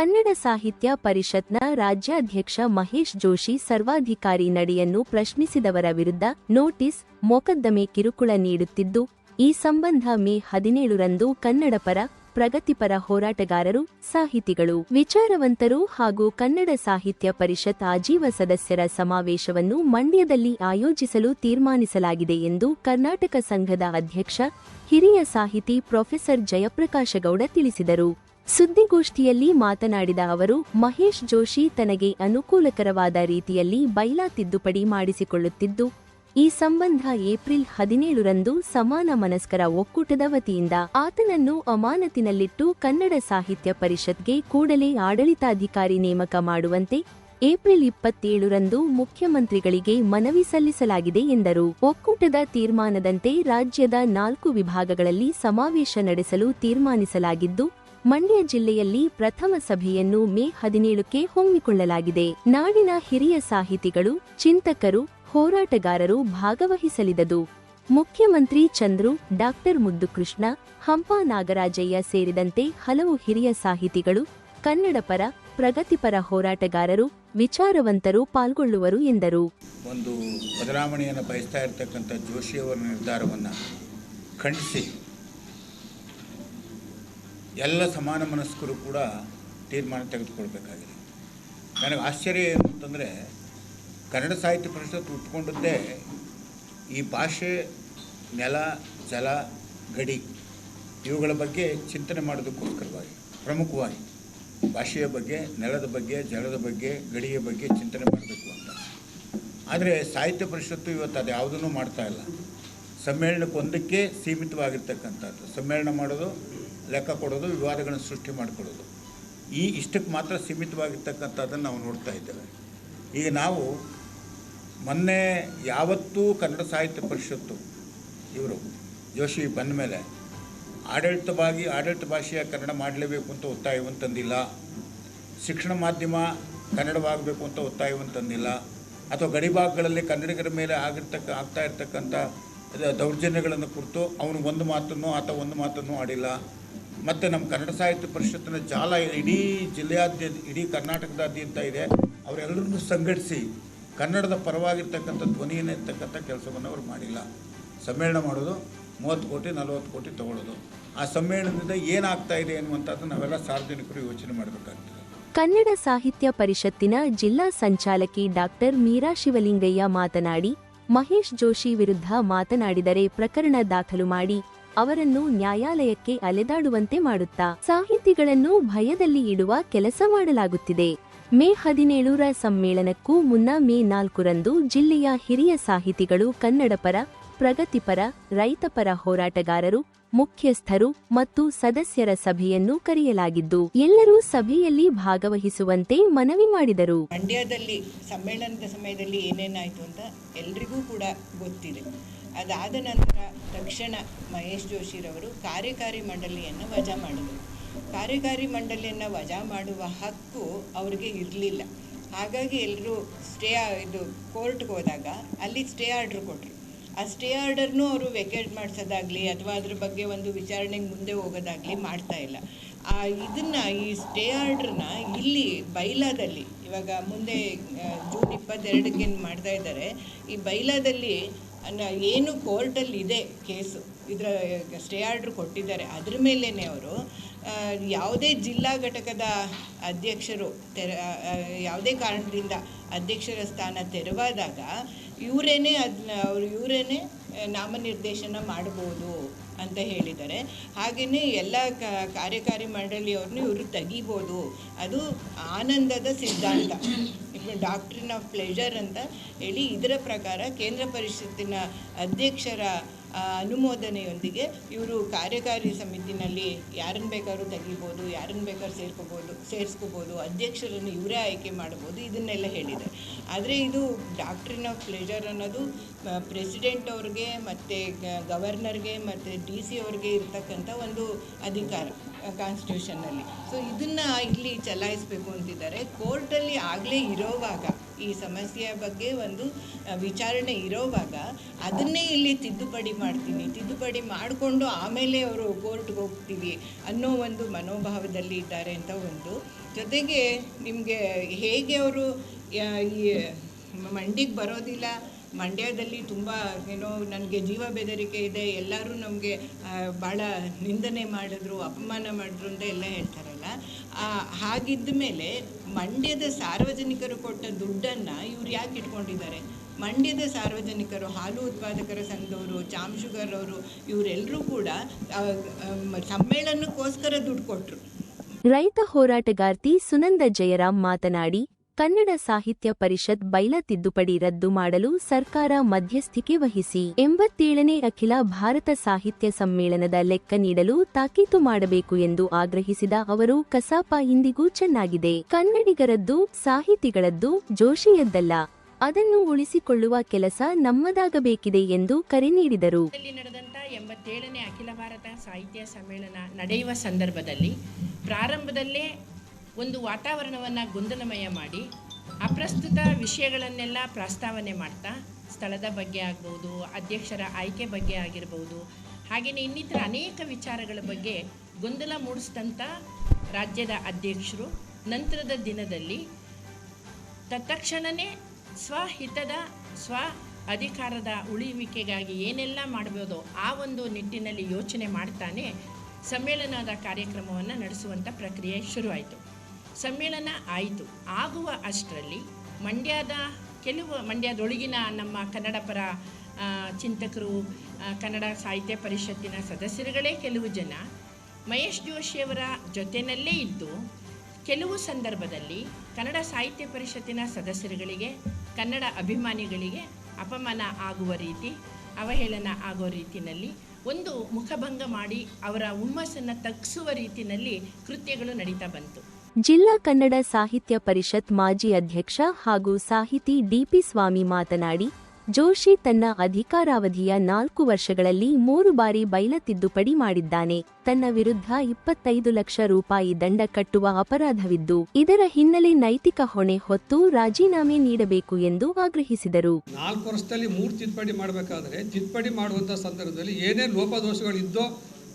ಕನ್ನಡ ಸಾಹಿತ್ಯ ಪರಿಷತ್ನ ರಾಜ್ಯಾಧ್ಯಕ್ಷ ಮಹೇಶ್ ಜೋಶಿ ಸರ್ವಾಧಿಕಾರಿ ನಡೆಯನ್ನು ಪ್ರಶ್ನಿಸಿದವರ ವಿರುದ್ಧ ನೋಟಿಸ್ ಮೊಕದ್ದಮೆ ಕಿರುಕುಳ ನೀಡುತ್ತಿದ್ದು, ಈ ಸಂಬಂಧ ಮೇ ಹದಿನೇಳರಂದು ಕನ್ನಡಪರ ಪ್ರಗತಿಪರ ಹೋರಾಟಗಾರರು, ಸಾಹಿತಿಗಳು, ವಿಚಾರವಂತರು ಹಾಗೂ ಕನ್ನಡ ಸಾಹಿತ್ಯ ಪರಿಷತ್ ಆಜೀವ ಸದಸ್ಯರ ಸಮಾವೇಶವನ್ನು ಮಂಡ್ಯದಲ್ಲಿ ಆಯೋಜಿಸಲು ತೀರ್ಮಾನಿಸಲಾಗಿದೆ ಎಂದು ಕರ್ನಾಟಕ ಸಂಘದ ಅಧ್ಯಕ್ಷ, ಹಿರಿಯ ಸಾಹಿತಿ ಪ್ರೊಫೆಸರ್ ಜಯಪ್ರಕಾಶಗೌಡ ತಿಳಿಸಿದರು. ಸುದ್ದಿಗೋಷ್ಠಿಯಲ್ಲಿ ಮಾತನಾಡಿದ ಅವರು, ಮಹೇಶ್ ಜೋಶಿ ತನಗೆ ಅನುಕೂಲಕರವಾದ ರೀತಿಯಲ್ಲಿ ಬೈಲಾ ತಿದ್ದುಪಡಿ ಮಾಡಿಸಿಕೊಳ್ಳುತ್ತಿದ್ದು, ಈ ಸಂಬಂಧ ಏಪ್ರಿಲ್ ಹದಿನೇಳರಂದು ಸಮಾನ ಮನಸ್ಕರ ಒಕ್ಕೂಟದ ವತಿಯಿಂದ ಆತನನ್ನು ಅಮಾನತಿನಲ್ಲಿಟ್ಟು ಕನ್ನಡ ಸಾಹಿತ್ಯ ಪರಿಷತ್ಗೆ ಕೂಡಲೇ ಆಡಳಿತಾಧಿಕಾರಿ ನೇಮಕ ಮಾಡುವಂತೆ ಏಪ್ರಿಲ್ ಇಪ್ಪತ್ತೇಳರಂದು ಮುಖ್ಯಮಂತ್ರಿಗಳಿಗೆ ಮನವಿ ಸಲ್ಲಿಸಲಾಗಿದೆ ಎಂದರು. ಒಕ್ಕೂಟದ ತೀರ್ಮಾನದಂತೆ ರಾಜ್ಯದ ನಾಲ್ಕು ವಿಭಾಗಗಳಲ್ಲಿ ಸಮಾವೇಶ ನಡೆಸಲು ತೀರ್ಮಾನಿಸಲಾಗಿದ್ದು ಮಂಡ್ಯ ಜಿಲ್ಲೆಯಲ್ಲಿ ಪ್ರಥಮ ಸಭೆಯನ್ನು ಮೇ ಹದಿನೇಳಕ್ಕೆ ಹೊಮ್ಮಿಕೊಳ್ಳಲಾಗಿದೆ. ನಾಡಿನ ಹಿರಿಯ ಸಾಹಿತಿಗಳು, ಚಿಂತಕರು, ಹೋರಾಟಗಾರರು ಭಾಗವಹಿಸಲಿದದು. ಮುಖ್ಯಮಂತ್ರಿ ಚಂದ್ರು, ಡಾಕ್ಟರ್ ಮುದ್ದುಕೃಷ್ಣ, ಹಂಪ ನಾಗರಾಜಯ್ಯ ಸೇರಿದಂತೆ ಹಲವು ಹಿರಿಯ ಸಾಹಿತಿಗಳು, ಕನ್ನಡಪರ, ಪ್ರಗತಿಪರ ಹೋರಾಟಗಾರರು, ವಿಚಾರವಂತರು ಪಾಲ್ಗೊಳ್ಳುವರು ಎಂದರು. ಒಂದು ಬದಲಾವಣೆಯನ್ನು ಬಯಸ್ತಾ ಇರತಕ್ಕಂಥ ಜೋಶಿಯವರ ನಿರ್ಧಾರವನ್ನು ಖಂಡಿಸಿ. ಎಲ್ಲ ಸಮಾನ ಮನಸ್ಕರು ಕೂಡ ತೀರ್ಮಾನ ತೆಗೆದುಕೊಳ್ಬೇಕಾಗಿದೆ. ನನಗೆ ಆಶ್ಚರ್ಯ ಏನು ಅಂತಂದರೆ ಕನ್ನಡ ಸಾಹಿತ್ಯ ಪರಿಷತ್ ಉಟ್ಕೊಂಡದ್ದೇ ಈ ಭಾಷೆ, ನೆಲ, ಜಲ, ಗಡಿ ಇವುಗಳ ಬಗ್ಗೆ ಚಿಂತನೆ ಮಾಡೋದಕ್ಕೋಸ್ಕರವಾಗಿ, ಪ್ರಮುಖವಾಗಿ ಭಾಷೆಯ ಬಗ್ಗೆ, ನೆಲದ ಬಗ್ಗೆ, ಜಲದ ಬಗ್ಗೆ, ಗಡಿಯ ಬಗ್ಗೆ ಚಿಂತನೆ ಮಾಡಬೇಕು ಅಂತ. ಆದರೆ ಸಾಹಿತ್ಯ ಪರಿಷತ್ತು ಇವತ್ತು ಅದು ಯಾವುದನ್ನು ಮಾಡ್ತಾ ಇಲ್ಲ. ಸಮ್ಮೇಳನಕ್ಕೊಂದಕ್ಕೆ ಸೀಮಿತವಾಗಿರ್ತಕ್ಕಂಥದ್ದು. ಸಮ್ಮೇಳನ ಮಾಡೋದು ಲೆಕ್ಕ ಕೊಡೋದು, ವಿವಾದಗಳನ್ನು ಸೃಷ್ಟಿ ಮಾಡಿಕೊಡೋದು. ಈ ಇಷ್ಟಕ್ಕೆ ಮಾತ್ರ ಸೀಮಿತವಾಗಿರ್ತಕ್ಕಂಥದ್ದನ್ನು ನಾವು ನೋಡ್ತಾ ಇದ್ದೇವೆ. ಈಗ ನಾವು ಮೊನ್ನೆ ಯಾವತ್ತೂ ಕನ್ನಡ ಸಾಹಿತ್ಯ ಪರಿಷತ್ತು ಇವರು, ಜೋಶಿ ಬಂದ ಮೇಲೆ ಆಡಳಿತವಾಗಿ ಆಡಳಿತ ಭಾಷೆಯ ಕನ್ನಡ ಮಾಡಲೇಬೇಕು ಅಂತ ಒತ್ತಾಯವಂತಂದಿಲ್ಲ ತಂದಿಲ್ಲ. ಶಿಕ್ಷಣ ಮಾಧ್ಯಮ ಕನ್ನಡವಾಗಬೇಕು ಅಂತ ಒತ್ತಾಯವಂತಂದಿಲ್ಲ ತಂದಿಲ್ಲ. ಅಥವಾ ಗಡಿಭಾಗಗಳಲ್ಲಿ ಕನ್ನಡಿಗರ ಮೇಲೆ ಆಗಿರ್ತಕ್ಕ, ಆಗ್ತಾ ಇರ್ತಕ್ಕಂಥ ದೌರ್ಜನ್ಯಗಳನ್ನು ಕುರಿತು ಅವನು ಒಂದು ಮಾತನ್ನು ಆತ ಒಂದು ಮಾತನ್ನು ಆಡಿಲ್ಲ. ಮತ್ತು ನಮ್ಮ ಕನ್ನಡ ಸಾಹಿತ್ಯ ಪರಿಷತ್ತಿನ ಜಾಲ ಇಡೀ ಜಿಲ್ಲೆಯಾದ್ಯಂತ, ಇಡೀ ಕರ್ನಾಟಕದಾದ್ಯಂತ ಇದೆ. ಅವರೆಲ್ಲರನ್ನು ಸಂಘಟಿಸಿ ಕನ್ನಡದ ಪರವಾಗಿರ್ತಕ್ಕಂಥ ಧ್ವನಿಯನ್ನು ಇರ್ತಕ್ಕಂಥ ಕೆಲಸವನ್ನು ಅವರು ಮಾಡಿಲ್ಲ. ಸಮ್ಮೇಳನ ಮಾಡೋದು ಮೂವತ್ತು ಕೋಟಿ, ನಲವತ್ತು ಕೋಟಿ ತಗೊಳ್ಳೋದು. ಆ ಸಮ್ಮೇಳನದಿಂದ ಏನಾಗ್ತಾ ಇದೆ ಅನ್ನುವಂಥದ್ದು ನಾವೆಲ್ಲ ಸಾರ್ವಜನಿಕರು ಯೋಚನೆ ಮಾಡಬೇಕಾಗ್ತದೆ. ಕನ್ನಡ ಸಾಹಿತ್ಯ ಪರಿಷತ್ತಿನ ಜಿಲ್ಲಾ ಸಂಚಾಲಕಿ ಡಾಕ್ಟರ್ ಮೀರಾ ಶಿವಲಿಂಗಯ್ಯ ಮಾತನಾಡಿ ಮಹೇಶ್ ಜೋಶಿ ವಿರುದ್ಧ ಮಾತನಾಡಿದರೆ ಪ್ರಕರಣ ದಾಖಲು ಮಾಡಿ ಅವರನ್ನು ನ್ಯಾಯಾಲಯಕ್ಕೆ ಅಲೆದಾಡುವಂತೆ ಮಾಡುತ್ತಾ ಸಾಹಿತಿಗಳನ್ನು ಭಯದಲ್ಲಿ ಇಡುವ ಕೆಲಸ ಮಾಡಲಾಗುತ್ತಿದೆ. ಮೇ ಹದಿನೇಳರ ಸಮ್ಮೇಳನಕ್ಕೂ ಮುನ್ನ ಮೇ ನಾಲ್ಕರಂದು ಜಿಲ್ಲೆಯ ಹಿರಿಯ ಸಾಹಿತಿಗಳು ಕನ್ನಡಪರ ಪ್ರಗತಿಪರ, ರೈತಪರ ಹೋರಾಟಗಾರರು, ಮುಖ್ಯಸ್ಥರು ಮತ್ತು ಸದಸ್ಯರ ಸಭೆಯನ್ನು ಕರೆಯಲಾಗಿದ್ದು, ಎಲ್ಲರೂ ಸಭೆಯಲ್ಲಿ ಭಾಗವಹಿಸುವಂತೆ ಮನವಿ ಮಾಡಿದರು. ಮಂಡ್ಯದಲ್ಲಿ ಸಮ್ಮೇಳನದ ಸಮಯದಲ್ಲಿ ಏನೇನಾಯಿತು ಅಂತ ಎಲ್ರಿಗೂ ಕೂಡ ಗೊತ್ತಿದೆ. ಅದಾದ ನಂತರ ತಕ್ಷಣ ಮಹೇಶ್ ಜೋಶಿರವರು ಕಾರ್ಯಕಾರಿ ಮಂಡಳಿಯನ್ನು ವಜಾ ಮಾಡಿದರು. ಕಾರ್ಯಕಾರಿ ಮಂಡಳಿಯನ್ನು ವಜಾ ಮಾಡುವ ಹಕ್ಕು ಅವರಿಗೆ ಇರಲಿಲ್ಲ. ಹಾಗಾಗಿ ಎಲ್ಲರೂ ಸ್ಟೇ ಇದು ಕೋರ್ಟ್ಗೆ ಹೋದಾಗ ಅಲ್ಲಿ ಸ್ಟೇ ಆರ್ಡ್ರ್ ಕೊಟ್ಟರು ಆ ಸ್ಟೇ ಆರ್ಡರ್ನು ಅವರು ವೆಕೇಟ್ ಮಾಡಿಸೋದಾಗಲಿ ಅಥವಾ ಅದ್ರ ಬಗ್ಗೆ ಒಂದು ವಿಚಾರಣೆಗೆ ಮುಂದೆ ಹೋಗೋದಾಗಲಿ ಮಾಡ್ತಾ ಇಲ್ಲ. ಆ, ಇದನ್ನು ಈ ಸ್ಟೇ ಆರ್ಡ್ರನ್ನ ಇಲ್ಲಿ ಬೈಲಾದಲ್ಲಿ ಇವಾಗ ಮುಂದೆ ಜೂನ್ ಇಪ್ಪತ್ತೆರಡಕ್ಕೆ ಮಾಡ್ತಾ ಇದ್ದಾರೆ. ಈ ಬೈಲಾದಲ್ಲಿ ಏನು ಕೋರ್ಟಲ್ಲಿ ಇದೆ ಕೇಸು, ಇದರ, ಸ್ಟೇ ಆರ್ಡ್ರ್ ಕೊಟ್ಟಿದ್ದಾರೆ. ಅದ್ರ ಮೇಲೇ ಅವರು ಯಾವುದೇ ಜಿಲ್ಲಾ ಘಟಕದ ಅಧ್ಯಕ್ಷರು ತೆರ ಯಾವುದೇ ಕಾರಣದಿಂದ ಅಧ್ಯಕ್ಷರ ಸ್ಥಾನ ತೆರವಾದಾಗ ಇವರೇನೇ ಅದನ್ನ ಅವರು ಇವರೇನೆ ನಾಮನಿರ್ದೇಶನ ಮಾಡ್ಬೋದು ಅಂತ ಹೇಳಿದ್ದಾರೆ. ಹಾಗೆಯೇ ಎಲ್ಲ ಕಾರ್ಯಕಾರಿ ಮಂಡಳಿಯವ್ರನ್ನೂ ಇವರು ತೆಗಿಬೋದು. ಅದು ಆನಂದದ ಸಿದ್ಧಾಂತ. ಡಾಕ್ಟ್ರಿನ್ ಆಫ್ ಪ್ಲೆಜರ್ ಅಂತ ಹೇಳಿ ಇದರ ಪ್ರಕಾರ ಕೇಂದ್ರ ಪರಿಷತ್ತಿನ ಅಧ್ಯಕ್ಷರ ಅನುಮೋದನೆಯೊಂದಿಗೆ ಇವರು ಕಾರ್ಯಕಾರಿ ಸಮಿತಿನಲ್ಲಿ ಯಾರನ್ನು ಬೇಕಾದ್ರೂ ತೆಗಿಬೋದು, ಯಾರನ್ನು ಬೇಕಾದ್ರೂ ಸೇರ್ಕೋಬೋದು, ಸೇರಿಸ್ಕೋಬೋದು, ಅಧ್ಯಕ್ಷರನ್ನು ಇವರೇ ಆಯ್ಕೆ ಮಾಡ್ಬೋದು, ಇದನ್ನೆಲ್ಲ ಹೇಳಿದೆ. ಆದರೆ ಇದು ಡಾಕ್ಟ್ರಿನ್ ಆಫ್ ಪ್ಲೇಜರ್ ಅನ್ನೋದು ಪ್ರೆಸಿಡೆಂಟ್ ಅವ್ರಿಗೆ ಮತ್ತು ಗವರ್ನರ್ಗೆ ಮತ್ತು ಡಿ ಸಿ ಅವ್ರಿಗೆ ಇರ್ತಕ್ಕಂಥ ಒಂದು ಅಧಿಕಾರ ಕಾನ್ಸ್ಟಿಟ್ಯೂಷನ್ನಲ್ಲಿ ಸೊ ಇದನ್ನು ಇಲ್ಲಿ ಚಲಾಯಿಸಬೇಕು ಅಂತಿದ್ದಾರೆ. ಕೋರ್ಟಲ್ಲಿ ಆಗಲೇ ಇರೋವಾಗ ಈ ಸಮಸ್ಯೆಯ ಬಗ್ಗೆ ಒಂದು ವಿಚಾರಣೆ ಇರೋವಾಗ ಅದನ್ನೇ ಇಲ್ಲಿ ತಿದ್ದುಪಡಿ ಮಾಡ್ತೀನಿ. ತಿದ್ದುಪಡಿ ಮಾಡಿಕೊಂಡು ಆಮೇಲೆ ಅವರು ಕೋರ್ಟ್ಗೆ ಹೋಗ್ತೀವಿ ಅನ್ನೋ ಒಂದು ಮನೋಭಾವದಲ್ಲಿ ಇದ್ದಾರೆ ಅಂತ ಒಂದು. ಜೊತೆಗೆ ನಿಮಗೆ ಹೇಗೆ ಅವರು ಈ ಮಂಡಿಗೆ ಬರೋದಿಲ್ಲ, ಮಂಡ್ಯದಲ್ಲಿ ತುಂಬ, ಏನೋ ನನಗೆ ಜೀವ ಬೆದರಿಕೆ ಇದೆ, ಎಲ್ಲರೂ ನಮಗೆ ಭಾಳ ನಿಂದನೆ ಮಾಡಿದ್ರು, ಅಪಮಾನ ಮಾಡಿದ್ರು ಅಂತ ಎಲ್ಲ ಹೇಳ್ತಾರಲ್ಲ. ಹಾಗಿದ್ದ ಮೇಲೆ ಮಂಡ್ಯದ ಸಾರ್ವಜನಿಕರು ಕೊಟ್ಟ ದುಡ್ಡನ್ನು ಇವ್ರು ಯಾಕೆ ಇಟ್ಕೊಂಡಿದ್ದಾರೆ? ಮಂಡ್ಯದ ಸಾರ್ವಜನಿಕರು, ಹಾಲು ಉತ್ಪಾದಕರ ಸಂಘದವರು ಚಾಮ್ ಶುಗರ್ ಅವರು ಇವರೆಲ್ಲರೂ ಕೂಡ ಸಮ್ಮೇಳನಕ್ಕೋಸ್ಕರ ದುಡ್ಡು ಕೊಟ್ಟರು ರೈತ ಹೋರಾಟಗಾರ್ತಿ ಸುನಂದ ಜಯರಾಮ್ ಮಾತನಾಡಿ ಕನ್ನಡ ಸಾಹಿತ್ಯ ಪರಿಷತ್ ಬೈಲ ತಿದ್ದುಪಡಿ ರದ್ದು ಮಾಡಲು ಸರ್ಕಾರ ಮಧ್ಯಸ್ಥಿಕೆ ವಹಿಸಿ. ಎಂಬತ್ತೇಳನೇ ಅಖಿಲ ಭಾರತ ಸಾಹಿತ್ಯ ಸಮ್ಮೇಳನದ ಲೆಕ್ಕ ನೀಡಲು ತಾಕೀತು ಮಾಡಬೇಕು ಎಂದು ಆಗ್ರಹಿಸಿದ ಅವರು, ಕಸಾಪ ಇಂದಿಗೂ ಚೆನ್ನಾಗಿದೆ. ಕನ್ನಡಿಗರದ್ದು, ಸಾಹಿತಿಗಳದ್ದು ಜೋಶಿಯದ್ದಲ್ಲ. ಅದನ್ನು ಉಳಿಸಿಕೊಳ್ಳುವ ಕೆಲಸ ನಮ್ಮದಾಗಬೇಕಿದೆ ಎಂದು ಕರೆ ನೀಡಿದರು. ಎಂಬತ್ತೇಳನೇ ಅಖಿಲ ಭಾರತ ಸಾಹಿತ್ಯ ಸಮ್ಮೇಳನ ನಡೆಯುವ ಸಂದರ್ಭದಲ್ಲಿ ಪ್ರಾರಂಭದಲ್ಲೇ ಒಂದು ವಾತಾವರಣವನ್ನು ಗೊಂದಲಮಯ ಮಾಡಿ, ಅಪ್ರಸ್ತುತ ವಿಷಯಗಳನ್ನೆಲ್ಲ ಪ್ರಸ್ತಾವನೆ ಮಾಡ್ತಾ, ಸ್ಥಳದ ಬಗ್ಗೆ ಆಗ್ಬೋದು, ಅಧ್ಯಕ್ಷರ ಆಯ್ಕೆ ಬಗ್ಗೆ ಆಗಿರ್ಬೋದು ಹಾಗೆಯೇ ಇನ್ನಿತರ ಅನೇಕ ವಿಚಾರಗಳ ಬಗ್ಗೆ ಗೊಂದಲ ಮೂಡಿಸಿದಂಥ ರಾಜ್ಯದ ಅಧ್ಯಕ್ಷರು. ನಂತರದ ದಿನದಲ್ಲಿ ತತ್ಕ್ಷಣವೇ ಸ್ವಹಿತದ, ಸ್ವ ಅಧಿಕಾರದ ಉಳಿಯುವಿಕೆಗಾಗಿ ಏನೆಲ್ಲ ಮಾಡ್ಬೋದು ಆ ಒಂದು ನಿಟ್ಟಿನಲ್ಲಿ ಯೋಚನೆ ಮಾಡ್ತಾನೆ ಸಮ್ಮೇಳನದ ಕಾರ್ಯಕ್ರಮವನ್ನು ನಡೆಸುವಂಥ ಪ್ರಕ್ರಿಯೆ ಶುರುವಾಯಿತು. ಸಮ್ಮೇಳನ ಆಯಿತು. ಆಗುವ ಅಷ್ಟರಲ್ಲಿ ಮಂಡ್ಯದ ಕೆಲವು, ಮಂಡ್ಯದೊಳಗಿನ ನಮ್ಮ ಕನ್ನಡ ಪರ ಚಿಂತಕರು ಕನ್ನಡ ಸಾಹಿತ್ಯ ಪರಿಷತ್ತಿನ ಸದಸ್ಯರುಗಳೇ ಕೆಲವು ಜನ ಮಹೇಶ್ ಜೋಶಿಯವರ ಜೊತೆಯಲ್ಲೇ ಇದ್ದು, ಕೆಲವು ಸಂದರ್ಭದಲ್ಲಿ ಕನ್ನಡ ಸಾಹಿತ್ಯ ಪರಿಷತ್ತಿನ ಸದಸ್ಯರುಗಳಿಗೆ, ಕನ್ನಡ ಅಭಿಮಾನಿಗಳಿಗೆ ಅಪಮಾನ ಆಗುವ ರೀತಿ, ಅವಹೇಳನ ಆಗುವ ರೀತಿಯಲ್ಲಿ ಒಂದು ಮುಖಭಂಗ ಮಾಡಿ ಅವರ ಹುಮ್ಮಸ್ಸನ್ನು ತಗ್ಗಿಸುವ ರೀತಿಯಲ್ಲಿ ಕೃತ್ಯಗಳು ನಡೀತಾ ಬಂತು. ಜಿಲ್ಲಾ ಕನ್ನಡ ಸಾಹಿತ್ಯ ಪರಿಷತ್ ಮಾಜಿ ಅಧ್ಯಕ್ಷ ಹಾಗೂ ಸಾಹಿತಿ ಡಿಪಿ ಸ್ವಾಮಿ ಮಾತನಾಡಿ, ಜೋಶಿ ತನ್ನ ಅಧಿಕಾರಾವಧಿಯ ನಾಲ್ಕು ವರ್ಷಗಳಲ್ಲಿ ಮೂರು ಬಾರಿ ಬೈಲ ತಿದ್ದುಪಡಿ ಮಾಡಿದ್ದಾನೆ. ತನ್ನ ವಿರುದ್ಧ ಇಪ್ಪತ್ತೈದು ಲಕ್ಷ ರೂಪಾಯಿ ದಂಡ ಕಟ್ಟುವ ಅಪರಾಧವಿದ್ದು, ಇದರ ಹಿನ್ನೆಲೆ ನೈತಿಕ ಹೊಣೆ ಹೊತ್ತು ರಾಜೀನಾಮೆ ನೀಡಬೇಕು ಎಂದು ಆಗ್ರಹಿಸಿದರು. ನಾಲ್ಕು ವರ್ಷದಲ್ಲಿ ಮೂರು ತಿದ್ದುಪಡಿ ಮಾಡಬೇಕಾದ್ರೆ, ತಿದ್ದುಪಡಿ ಮಾಡುವಂತಹ ಸಂದರ್ಭದಲ್ಲಿ ಏನೇ ಲೋಪದೋಷಗಳಿದ್ದೋ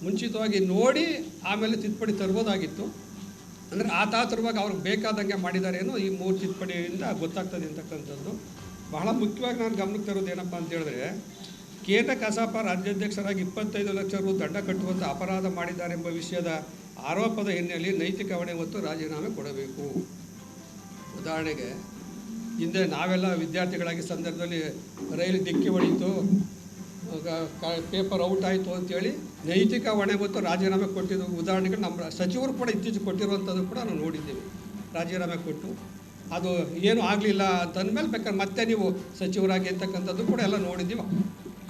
ಮುಂಚಿತವಾಗಿ ನೋಡಿ ಆಮೇಲೆ ತಿದ್ದುಪಡಿ ತರ್ಬೋದಾಗಿತ್ತು. ಅಂದರೆ ಆ ಅವ್ರಿಗೆ ಬೇಕಾದಂಗೆ ಮಾಡಿದಾರೇನೋ ಈ ಮೂರು ತಿದ್ದುಪಡಿಯಿಂದ ಗೊತ್ತಾಗ್ತದೆ ಅಂತಕ್ಕಂಥದ್ದು. ಬಹಳ ಮುಖ್ಯವಾಗಿ ನಾನು ಗಮನಕ್ಕೆ ತರೋದು ಏನಪ್ಪ ಅಂತ ಹೇಳಿದ್ರೆ, ಕೇಂದ್ರ ಕಸಾಪ ರಾಜ್ಯಾಧ್ಯಕ್ಷರಾಗಿ ಇಪ್ಪತ್ತೈದು ಲಕ್ಷ ರು ದಂಡ ಕಟ್ಟುವಂಥ ಅಪರಾಧ ಮಾಡಿದ್ದಾರೆಂಬ ವಿಷಯದ ಆರೋಪದ ಹಿನ್ನೆಲೆಯಲ್ಲಿ ನೈತಿಕ ಹೊಣೆ ಮತ್ತು ರಾಜೀನಾಮೆ ಕೊಡಬೇಕು. ಉದಾಹರಣೆಗೆ, ಹಿಂದೆ ನಾವೆಲ್ಲ ವಿದ್ಯಾರ್ಥಿಗಳಾಗಿ ಸಂದರ್ಭದಲ್ಲಿ ರೈಲು ಡಿಕ್ಕಿ ಹೊಡೀತು ಪೇಪರ್ ಔಟ್ ಆಯಿತು ಅಂತೇಳಿ ನೈತಿಕ ಹೊಣೆ ಮತ್ತು ರಾಜೀನಾಮೆ ಕೊಟ್ಟಿದ್ದು. ಉದಾಹರಣೆಗೆ ನಮ್ಮ ಸಚಿವರು ಕೂಡ ಇತ್ತೀಚೆಗೆ ಕೊಟ್ಟಿರುವಂಥದ್ದು ಕೂಡ ನಾವು ನೋಡಿದ್ದೀವಿ. ರಾಜೀನಾಮೆ ಕೊಟ್ಟು. ಅದು ಏನು ಆಗಲಿಲ್ಲ ಅಂತಂದಮೇಲೆ ಬೇಕಾದ್ರೆ ಮತ್ತೆ ನೀವು ಸಚಿವರಾಗಿ ಅಂತಕ್ಕಂಥದ್ದು ಕೂಡ ಎಲ್ಲ ನೋಡಿದ್ದೀವಿ.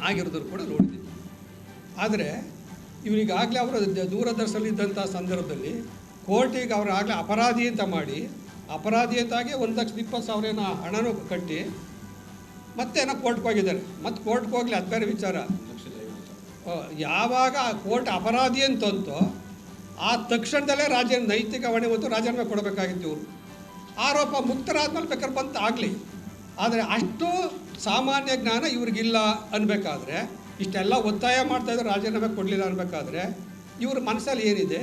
ಆಗಿರೋದನ್ನು ಕೂಡ ನೋಡಿದ್ದೀವಿ. ಆದರೆ ಇವರಿಗಾಗಲೇ ಅವರು ದ- ದೂರದರ್ಶನಲ್ಲಿದ್ದಂಥ ಸಂದರ್ಭದಲ್ಲಿ ಕೋರ್ಟಿಗೆ ಅವರು ಆಗಲೇ ಅಪರಾಧಿ ಅಂತ ಮಾಡಿ, ಅಪರಾಧಿ ಅಂತಾಗಿ ಒಂದು ಲಕ್ಷದ ಇಪ್ಪತ್ತು ಸಾವಿರ ಏನೋ ಹಣನೂ ಕಟ್ಟಿ ಮತ್ತೆ ಏನೋ ಕೋರ್ಟ್ಗೆ ಹೋಗಿದ್ದಾರೆ. ಮತ್ತೆ ಕೋರ್ಟ್ಗೆ ಹೋಗಲಿ ಅದು ಬೇರೆ ವಿಚಾರ. ಆ, ಯಾವಾಗ ಕೋರ್ಟ್ ಅಪರಾಧಿ ಅಂತಂತೋ ಆ ತಕ್ಷಣದಲ್ಲೇ ರಾಜ ನೈತಿಕ ಹೊಣೆ ಮತ್ತು ರಾಜೀನಾಮೆ ಕೊಡಬೇಕಾಗಿತ್ತು ಇವರು. ಆರೋಪ ಮುಕ್ತರಾದ್ಮೇಲೆ ಬೇಕಾದ್ರೆ ಬಂತು ಆಗಲಿ. ಆದರೆ ಅಷ್ಟು ಸಾಮಾನ್ಯ ಜ್ಞಾನ ಇವ್ರಿಗಿಲ್ಲ ಅನ್ಬೇಕಾದ್ರೆ ಇಷ್ಟೆಲ್ಲ ಒತ್ತಾಯ ಮಾಡ್ತಾ ಇದ್ದಾರೆ ರಾಜೀನಾಮೆ ಕೊಡಲಿಲ್ಲ ಅನ್ಬೇಕಾದ್ರೆ ಇವ್ರ ಮನಸ್ಸಲ್ಲಿ ಏನಿದೆ?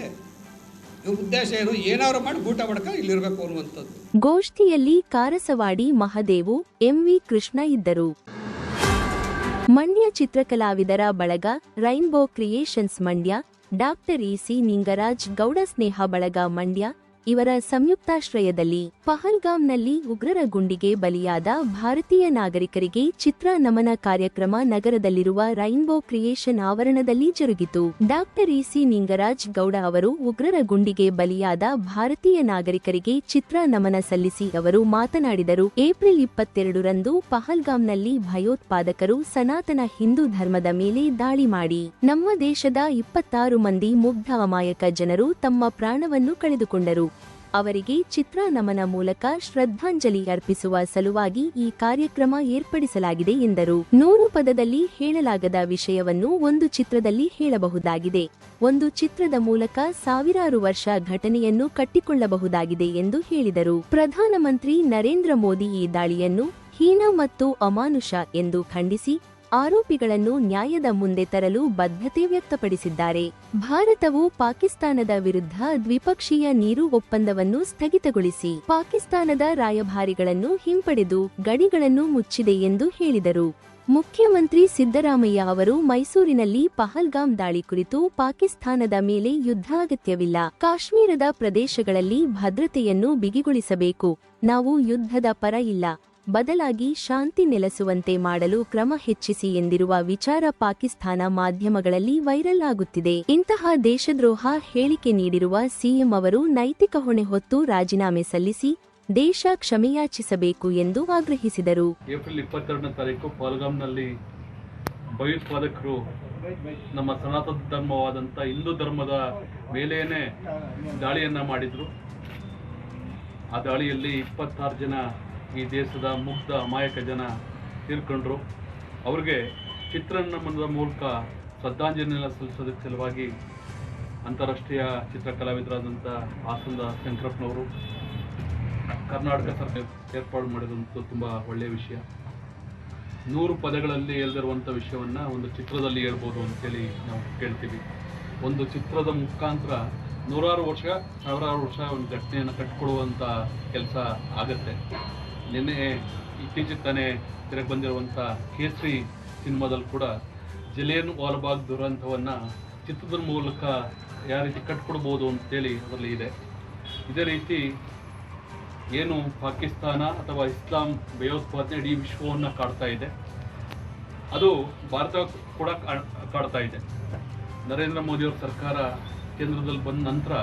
ಉದ್ದೇಶ ಏನು? ಏನಾದ್ರು ಮಾಡಿ ಊಟ ಮಾಡ್ಕ ಇಲ್ಲಿರ್ಬೇಕು ಅನ್ನುವಂಥದ್ದು. ಗೋಷ್ಠಿಯಲ್ಲಿ ಕಾರಸವಾಡಿ ಮಹದೇವು ಎಂವಿ ಕೃಷ್ಣ ಇದ್ದರು. ಮಂಡ್ಯ ಚಿತ್ರಕಲಾವಿದರ ಬಳಗ rainbow creations Mandya doctor E C Ningaraj Gowda ಸ್ನೇಹ ಬಳಗ ಮಂಡ್ಯ ಇವರ ಸಂಯುಕ್ತಾಶ್ರಯದಲ್ಲಿ ಪಹಲ್ಗಾಮ್ನಲ್ಲಿ ಉಗ್ರರ ಗುಂಡಿಗೆ ಬಲಿಯಾದ ಭಾರತೀಯ ನಾಗರಿಕರಿಗೆ ಚಿತ್ರ ನಮನ ಕಾರ್ಯಕ್ರಮ ನಗರದಲ್ಲಿರುವ ರೈನ್ಬೋ ಕ್ರಿಯೇಷನ್ ಆವರಣದಲ್ಲಿ ಜರುಗಿತು. ಡಾಕ್ಟರ್ ಇಸಿ ನಿಂಗರಾಜ್ ಗೌಡ ಅವರು ಉಗ್ರರ ಗುಂಡಿಗೆ ಬಲಿಯಾದ ಭಾರತೀಯ ನಾಗರಿಕರಿಗೆ ಚಿತ್ರ ನಮನ ಸಲ್ಲಿಸಿ ಅವರು ಮಾತನಾಡಿದರು. ಏಪ್ರಿಲ್ ಇಪ್ಪತ್ತೆರಡರಂದು ಪಹಲ್ಗಾಮ್ನಲ್ಲಿ ಭಯೋತ್ಪಾದಕರು ಸನಾತನ ಹಿಂದೂ ಧರ್ಮದ ಮೇಲೆ ದಾಳಿ ಮಾಡಿ. ನಮ್ಮ ದೇಶದ ಇಪ್ಪತ್ತಾರು ಮಂದಿ ಮುಗ್ಧ ಅಮಾಯಕ ಜನರು ತಮ್ಮ ಪ್ರಾಣವನ್ನು ಕಳೆದುಕೊಂಡರು. ಅವರಿಗೆ ಚಿತ್ರ ನಮನ ಮೂಲಕ ಶ್ರದ್ಧಾಂಜಲಿ ಅರ್ಪಿಸುವ ಸಲುವಾಗಿ ಈ ಕಾರ್ಯಕ್ರಮ ಏರ್ಪಡಿಸಲಾಗಿದೆ ಎಂದರು. ನೂರು ಪದದಲ್ಲಿ ಹೇಳಲಾಗದ ವಿಷಯವನ್ನು ಒಂದು ಚಿತ್ರದಲ್ಲಿ ಹೇಳಬಹುದಾಗಿದೆ. ಒಂದು ಚಿತ್ರದ ಮೂಲಕ ಸಾವಿರಾರು ವರ್ಷ ಘಟನೆಯನ್ನು ಕಟ್ಟಿಕೊಳ್ಳಬಹುದಾಗಿದೆ ಎಂದು ಹೇಳಿದರು. ಪ್ರಧಾನಮಂತ್ರಿ ನರೇಂದ್ರ ಮೋದಿ ಈ ದಾಳಿಯನ್ನು ಹೀನ ಮತ್ತು ಅಮಾನುಷ ಎಂದು ಖಂಡಿಸಿ ಆರೋಪಿಗಳನ್ನು ನ್ಯಾಯದ ಮುಂದೆ ತರಲು ಬದ್ಧತೆ ವ್ಯಕ್ತಪಡಿಸಿದ್ದಾರೆ. ಭಾರತವು ಪಾಕಿಸ್ತಾನದ ವಿರುದ್ಧ ದ್ವಿಪಕ್ಷೀಯ ನೀರು ಒಪ್ಪಂದವನ್ನು ಸ್ಥಗಿತಗೊಳಿಸಿ ಪಾಕಿಸ್ತಾನದ ರಾಯಭಾರಿಗಳನ್ನು ಹಿಂಪಡೆದು ಗಡಿಗಳನ್ನು ಮುಚ್ಚಿದೆ ಎಂದು ಹೇಳಿದರು. ಮುಖ್ಯಮಂತ್ರಿ ಸಿದ್ದರಾಮಯ್ಯ ಅವರು ಮೈಸೂರಿನಲ್ಲಿ ಪಹಲ್ಗಾಮ್ ದಾಳಿ ಕುರಿತು ಪಾಕಿಸ್ತಾನದ ಮೇಲೆ ಯುದ್ಧ ಅಗತ್ಯವಿಲ್ಲ. ಕಾಶ್ಮೀರದ ಪ್ರದೇಶಗಳಲ್ಲಿ ಭದ್ರತೆಯನ್ನು ಬಿಗಿಗೊಳಿಸಬೇಕು. ನಾವು ಯುದ್ಧದ ಪರ ಇಲ್ಲ. ಬದಲಾಗಿ ಶಾಂತಿ ನೆಲೆಸುವಂತೆ ಮಾಡಲು ಕ್ರಮ ಹೆಚ್ಚಿಸಿ ಎಂದಿರುವ ವಿಚಾರ ಪಾಕಿಸ್ತಾನ ಮಾಧ್ಯಮಗಳಲ್ಲಿ ವೈರಲ್ ಆಗುತ್ತಿದೆ. ಇಂತಹ ದೇಶದ್ರೋಹ ಹೇಳಿಕೆ ನೀಡಿರುವ ಸಿಎಂ ಅವರು ನೈತಿಕ ಹೊಣೆ ಹೊತ್ತು ರಾಜೀನಾಮೆ ಸಲ್ಲಿಸಿ ದೇಶ ಕ್ಷಮೆಯಾಚಿಸಬೇಕು ಎಂದು ಆಗ್ರಹಿಸಿದರು. ಏಪ್ರಿಲ್ ಇಪ್ಪತ್ತೆರಡನೇ ತಾರೀಕು ಪಾಲ್ಗಾಮ್ನಲ್ಲಿ ಭಯೋತ್ಪಾದಕರು ನಮ್ಮ ಸನಾತನ ಧರ್ಮವಾದಂಥ ಹಿಂದೂ ಧರ್ಮದ ಮೇಲೇನೆ ದಾಳಿಯನ್ನ ಮಾಡಿದ್ರು. ಆ ದಾಳಿಯಲ್ಲಿ ಇಪ್ಪತ್ತಾರು ಜನ ಈ ದೇಶದ ಮುಗ್ಧ ಅಮಾಯಕ ಜನ ತೀರ್ಕೊಂಡ್ರು. ಅವ್ರಿಗೆ ಚಿತ್ರನಮನದ ಮೂಲಕ ಶ್ರದ್ಧಾಂಜಲಿ ಸಲ್ಲಿಸೋದಕ್ಕೆ ಸಲುವಾಗಿ ಅಂತಾರಾಷ್ಟ್ರೀಯ ಚಿತ್ರಕಲಾವಿದರಾದಂಥ ಹಾಸನದ ಶಂಕರಪ್ಪನವರು ಕರ್ನಾಟಕ ಸರ್ಕಾರ ಏರ್ಪಾಡು ಮಾಡಿದಂಥ ತುಂಬ ಒಳ್ಳೆಯ ವಿಷಯ. ನೂರು ಪದಗಳಲ್ಲಿ ಎಲ್ದಿರುವಂಥ ವಿಷಯವನ್ನು ಒಂದು ಚಿತ್ರದಲ್ಲಿ ಹೇಳ್ಬೋದು ಅಂತೇಳಿ ನಾವು ಕೇಳ್ತೀವಿ. ಒಂದು ಚಿತ್ರದ ಮುಖಾಂತರ ನೂರಾರು ವರ್ಷ, ಸಾವಿರಾರು ವರ್ಷ ಒಂದು ಘಟನೆಯನ್ನು ಕಟ್ಕೊಡುವಂಥ ಕೆಲಸ ಆಗತ್ತೆ. ನಿನ್ನೆ ಇತ್ತೀಚೆಗೆ ತಾನೇ ತೆರೆಗೆ ಬಂದಿರುವಂಥ ಕೇಸರಿ ಸಿನಿಮಾದಲ್ಲಿ ಕೂಡ ಜಲಿಯನ್ ವಾಲ್ಬಾಗ್ ದುರಂತವನ್ನು ಚಿತ್ರದ ಮೂಲಕ ಯಾವ ರೀತಿ ಕಟ್ಕೊಡ್ಬೋದು ಅಂತೇಳಿ ಅದರಲ್ಲಿ ಇದೆ. ಇದೇ ರೀತಿ ಏನು ಪಾಕಿಸ್ತಾನ ಅಥವಾ ಇಸ್ಲಾಂ ಭಯೋತ್ಪಾದನೆ ಇಡೀ ವಿಶ್ವವನ್ನು ಕಾಡ್ತಾ ಇದೆ. ಅದು ಭಾರತ ಕೂಡ ಕಾಡ್ತಾ ಇದೆ. ನರೇಂದ್ರ ಮೋದಿಯವರ ಸರ್ಕಾರ ಕೇಂದ್ರದಲ್ಲಿ ಬಂದ ನಂತರ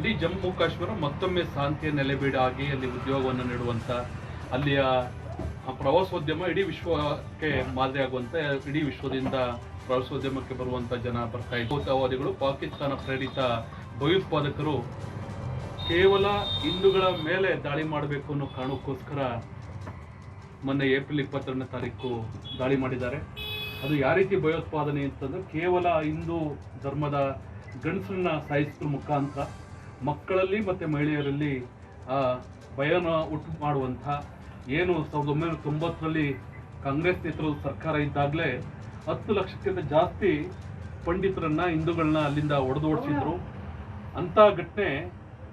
ಇಡೀ ಜಮ್ಮು ಕಾಶ್ಮೀರ ಮತ್ತೊಮ್ಮೆ ಶಾಂತಿಯ ನೆಲೆಬೀಡಾಗಿ ಅಲ್ಲಿ ಉದ್ಯೋಗವನ್ನು ನೀಡುವಂಥ ಅಲ್ಲಿಯ ಪ್ರವಾಸೋದ್ಯಮ ಇಡೀ ವಿಶ್ವಕ್ಕೆ ಮಾದರಿಯಾಗುವಂತೆ ಇಡೀ ವಿಶ್ವದಿಂದ ಪ್ರವಾಸೋದ್ಯಮಕ್ಕೆ ಬರುವಂತ ಜನ ಬರ್ತಾ ಭೌತವಾದಿಗಳು, ಪಾಕಿಸ್ತಾನ ಪ್ರೇರಿತ ಭಯೋತ್ಪಾದಕರು ಕೇವಲ ಹಿಂದೂಗಳ ಮೇಲೆ ದಾಳಿ ಮಾಡಬೇಕು ಅನ್ನೋ ಕಾರಣಕ್ಕೋಸ್ಕರ ಮೊನ್ನೆ ಏಪ್ರಿಲ್ ಇಪ್ಪತ್ತೆರಡನೇ ತಾರೀಕು ದಾಳಿ ಮಾಡಿದ್ದಾರೆ. ಅದು ಯಾವ ರೀತಿ ಭಯೋತ್ಪಾದನೆ ಅಂತಂದ್ರೆ ಕೇವಲ ಹಿಂದೂ ಧರ್ಮದ ಗಂಡಸರನ್ನ ಸಾಯಿಸೋದ್ರ ಮುಖಾಂತರ ಮಕ್ಕಳಲ್ಲಿ ಮತ್ತು ಮಹಿಳೆಯರಲ್ಲಿ ಭಯನ ಉಂಟು ಮಾಡುವಂಥ ಏನು ಸಾವಿರದ ಒಂಬೈನೂರ ತೊಂಬತ್ತರಲ್ಲಿ ಕಾಂಗ್ರೆಸ್ ನೇತೃತ್ವದ ಸರ್ಕಾರ ಇದ್ದಾಗಲೇ ಹತ್ತು ಲಕ್ಷಕ್ಕಿಂತ ಜಾಸ್ತಿ ಪಂಡಿತರನ್ನ, ಹಿಂದೂಗಳನ್ನ ಅಲ್ಲಿಂದ ಹೊಡೆದೋಡಿಸಿದ್ರು. ಅಂತ ಘಟನೆ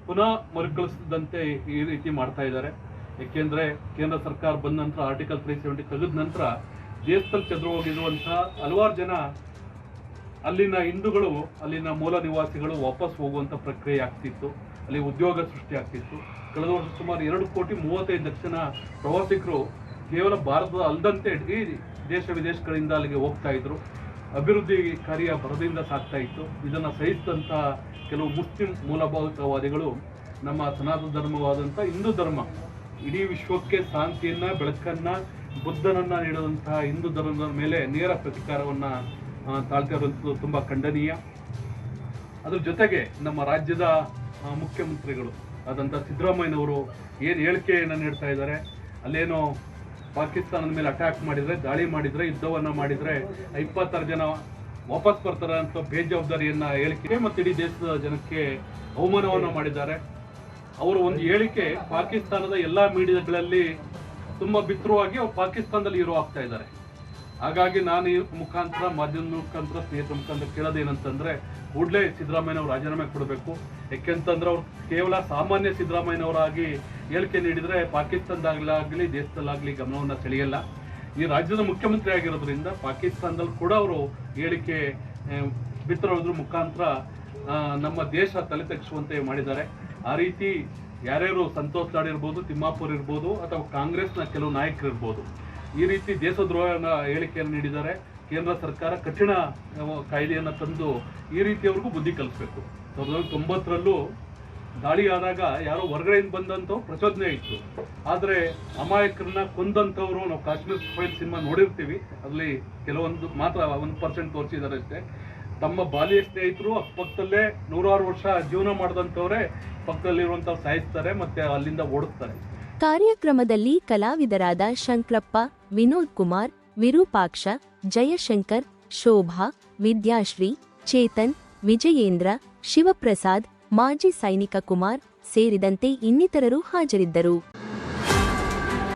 ಪುನಃ ಮರುಕಳಿಸದಂತೆ ಈ ರೀತಿ ಮಾಡ್ತಾ ಇದ್ದಾರೆ. ಏಕೆಂದ್ರೆ ಕೇಂದ್ರ ಸರ್ಕಾರ ಬಂದ ನಂತರ ಆರ್ಟಿಕಲ್ ತ್ರೀ ಸೆವೆಂಟಿ ತೆಗೆದ ನಂತರ ದೇಶದಲ್ಲಿ ಚದುರು ಹೋಗಿರುವಂತಹ ಹಲವಾರು ಜನ ಅಲ್ಲಿನ ಹಿಂದೂಗಳು, ಅಲ್ಲಿನ ಮೂಲ ನಿವಾಸಿಗಳು ವಾಪಸ್ ಹೋಗುವಂತ ಪ್ರಕ್ರಿಯೆ ಆಗ್ತಿತ್ತು. ಅಲ್ಲಿ ಉದ್ಯೋಗ ಸೃಷ್ಟಿ ಆಗ್ತಿತ್ತು. ಕಳೆದ ವರ್ಷ ಸುಮಾರು ಎರಡು ಕೋಟಿ ಮೂವತ್ತೈದು ಲಕ್ಷ ಜನ ಪ್ರವಾಸಿಗರು ಕೇವಲ ಭಾರತದ ಅಲ್ಲದಂತೆ ಇಡೀ ದೇಶ ವಿದೇಶಗಳಿಂದ ಅಲ್ಲಿಗೆ ಹೋಗ್ತಾ ಇದ್ರು. ಅಭಿವೃದ್ಧಿ ಕಾರ್ಯ ಬರದಿಂದ ಸಾಗ್ತಾ ಇತ್ತು. ಇದನ್ನು ಸಹಿಸಿದಂತಹ ಕೆಲವು ಮುಸ್ಲಿಂ ಮೂಲಭೂತವಾದಿಗಳು ನಮ್ಮ ಸನಾತನ ಧರ್ಮವಾದಂಥ ಹಿಂದೂ ಧರ್ಮ, ಇಡೀ ವಿಶ್ವಕ್ಕೆ ಶಾಂತಿಯನ್ನ, ಬೆಳಕನ್ನ, ಬುದ್ಧನನ್ನ ನೀಡುವಂತಹ ಹಿಂದೂ ಧರ್ಮದ ಮೇಲೆ ನೇರ ಪ್ರತಿಕಾರವನ್ನ ಇರುವಂಥದ್ದು ತುಂಬಾ ಖಂಡನೀಯ. ಅದ್ರ ಜೊತೆಗೆ ನಮ್ಮ ರಾಜ್ಯದ ಮುಖ್ಯಮಂತ್ರಿಗಳು ಆದಂಥ ಸಿದ್ದರಾಮಯ್ಯನವರು ಏನು ಹೇಳಿಕೆಯನ್ನು ನೀಡ್ತಾ ಇದ್ದಾರೆ, ಅಲ್ಲೇನೋ ಪಾಕಿಸ್ತಾನದ ಮೇಲೆ ಅಟ್ಯಾಕ್ ಮಾಡಿದರೆ, ದಾಳಿ ಮಾಡಿದರೆ, ಯುದ್ಧವನ್ನು ಮಾಡಿದರೆ ಇಪ್ಪತ್ತಾರು ಜನ ವಾಪಸ್ ಬರ್ತಾರೆ ಅಂತ ಬೇಜವಾಬ್ದಾರಿಯನ್ನು ಹೇಳಿಕೆ ಮತ್ತು ಇಡೀ ದೇಶದ ಜನಕ್ಕೆ ಅವಮಾನವನ್ನು ಮಾಡಿದ್ದಾರೆ. ಅವರ ಒಂದು ಹೇಳಿಕೆ ಪಾಕಿಸ್ತಾನದ ಎಲ್ಲ ಮೀಡಿಯಾಗಳಲ್ಲಿ ತುಂಬ ಬಿತ್ತರವಾಗಿ ಪಾಕಿಸ್ತಾನದಲ್ಲಿ ಇರೋ ಆಗ್ತಾ ಇದ್ದಾರೆ. ಹಾಗಾಗಿ ನಾನು ಈ ಮುಖಾಂತರ ಮಾಧ್ಯಮದ ಮುಖಾಂತರ ಸ್ನೇಹಿತರ ಮುಖಾಂತರ ಕೇಳೋದೇನಂತಂದ್ರೆ, ಕೂಡಲೇ ಸಿದ್ದರಾಮಯ್ಯನವರು ರಾಜೀನಾಮೆ ಕೊಡಬೇಕು. ಯಾಕೆಂತಂದ್ರೆ ಅವ್ರು ಕೇವಲ ಸಾಮಾನ್ಯ ಸಿದ್ದರಾಮಯ್ಯನವರಾಗಿ ಹೇಳಿಕೆ ನೀಡಿದರೆ ಪಾಕಿಸ್ತಾನದಾಗಲಾಗಲಿ, ದೇಶದಲ್ಲಾಗಲಿ ಗಮನವನ್ನು ಸೆಳೆಯಲ್ಲ. ಈ ರಾಜ್ಯದ ಮುಖ್ಯಮಂತ್ರಿ ಆಗಿರೋದ್ರಿಂದ ಪಾಕಿಸ್ತಾನದಲ್ಲಿ ಕೂಡ ಅವರು ಹೇಳಿಕೆ ಬಿತ್ತರೋದ್ರ ಮುಖಾಂತರ ನಮ್ಮ ದೇಶ ತಲೆ ತಗ್ಗಿಸುವಂತೆ ಮಾಡಿದ್ದಾರೆ. ಆ ರೀತಿ ಯಾರ್ಯಾರು ಸಂತೋಷ್ ಲಾಡ್ ಇರ್ಬೋದು, ತಿಮ್ಮಾಪುರ್ ಇರ್ಬೋದು, ಅಥವಾ ಕಾಂಗ್ರೆಸ್ನ ಕೆಲವು ನಾಯಕರು ಇರ್ಬೋದು ಈ ರೀತಿ ದೇಶದ್ರೋಹನ ಹೇಳಿಕೆಯನ್ನು ನೀಡಿದ್ದಾರೆ. ಕೇಂದ್ರ ಸರ್ಕಾರ ಕಠಿಣ ಕಾಯ್ದೆಯನ್ನು ತಂದು ಈ ರೀತಿಯವ್ರಿಗೂ ಬುದ್ಧಿ ಕಲಿಸ್ಬೇಕು. ಸಾವಿರದ ತೊಂಬತ್ತರಲ್ಲೂ ದಾಳಿ ಆದಾಗ ಯಾರೋ ಹೊರಗಡೆಯಿಂದ ಬಂದಂತ ಪ್ರಚೋದನೆ ಇತ್ತು. ಆದರೆ ಅಮಾಯಕರನ್ನ ಕೊಂದಂತವ್ರು ನಾವು ಕಾಶ್ಮೀರ್ ಫೈಲ್ ಸಿನಿಮಾ ನೋಡಿರ್ತೀವಿ. ಅಲ್ಲಿ ಕೆಲವೊಂದು ಮಾತ್ರ ಒಂದು ಪರ್ಸೆಂಟ್ ತೋರಿಸಿದ್ದಾರೆ ಅಷ್ಟೇ. ತಮ್ಮ ಬಾಲ್ಯ ಸ್ನೇಹಿತರು ಅಕ್ಕಪಕ್ಕದಲ್ಲೇ ನೂರಾರು ವರ್ಷ ಜೀವನ ಮಾಡಿದಂಥವ್ರೆ ಪಕ್ಕದಲ್ಲಿರುವಂಥವ್ರು ಸಾಯಿಸ್ತಾರೆ, ಮತ್ತೆ ಅಲ್ಲಿಂದ ಓಡಿಸ್ತಾರೆ ಕಾರ್ಯಕ್ರಮದಲ್ಲಿ ಕಲಾವಿದರಾದ ಶಂಕ್ರಪ್ಪ, ವಿನೋದ್ ಕುಮಾರ್, ವಿರೂಪಾಕ್ಷ, ಜಯಶಂಕರ್, ಶೋಭಾ, ವಿದ್ಯಾಶ್ರೀ, ಚೇತನ್, ವಿಜಯೇಂದ್ರ, ಶಿವಪ್ರಸಾದ್, ಮಾಜಿ ಸೈನಿಕ ಕುಮಾರ್ ಸೇರಿದಂತೆ ಇನ್ನಿತರರು ಹಾಜರಿದ್ದರು.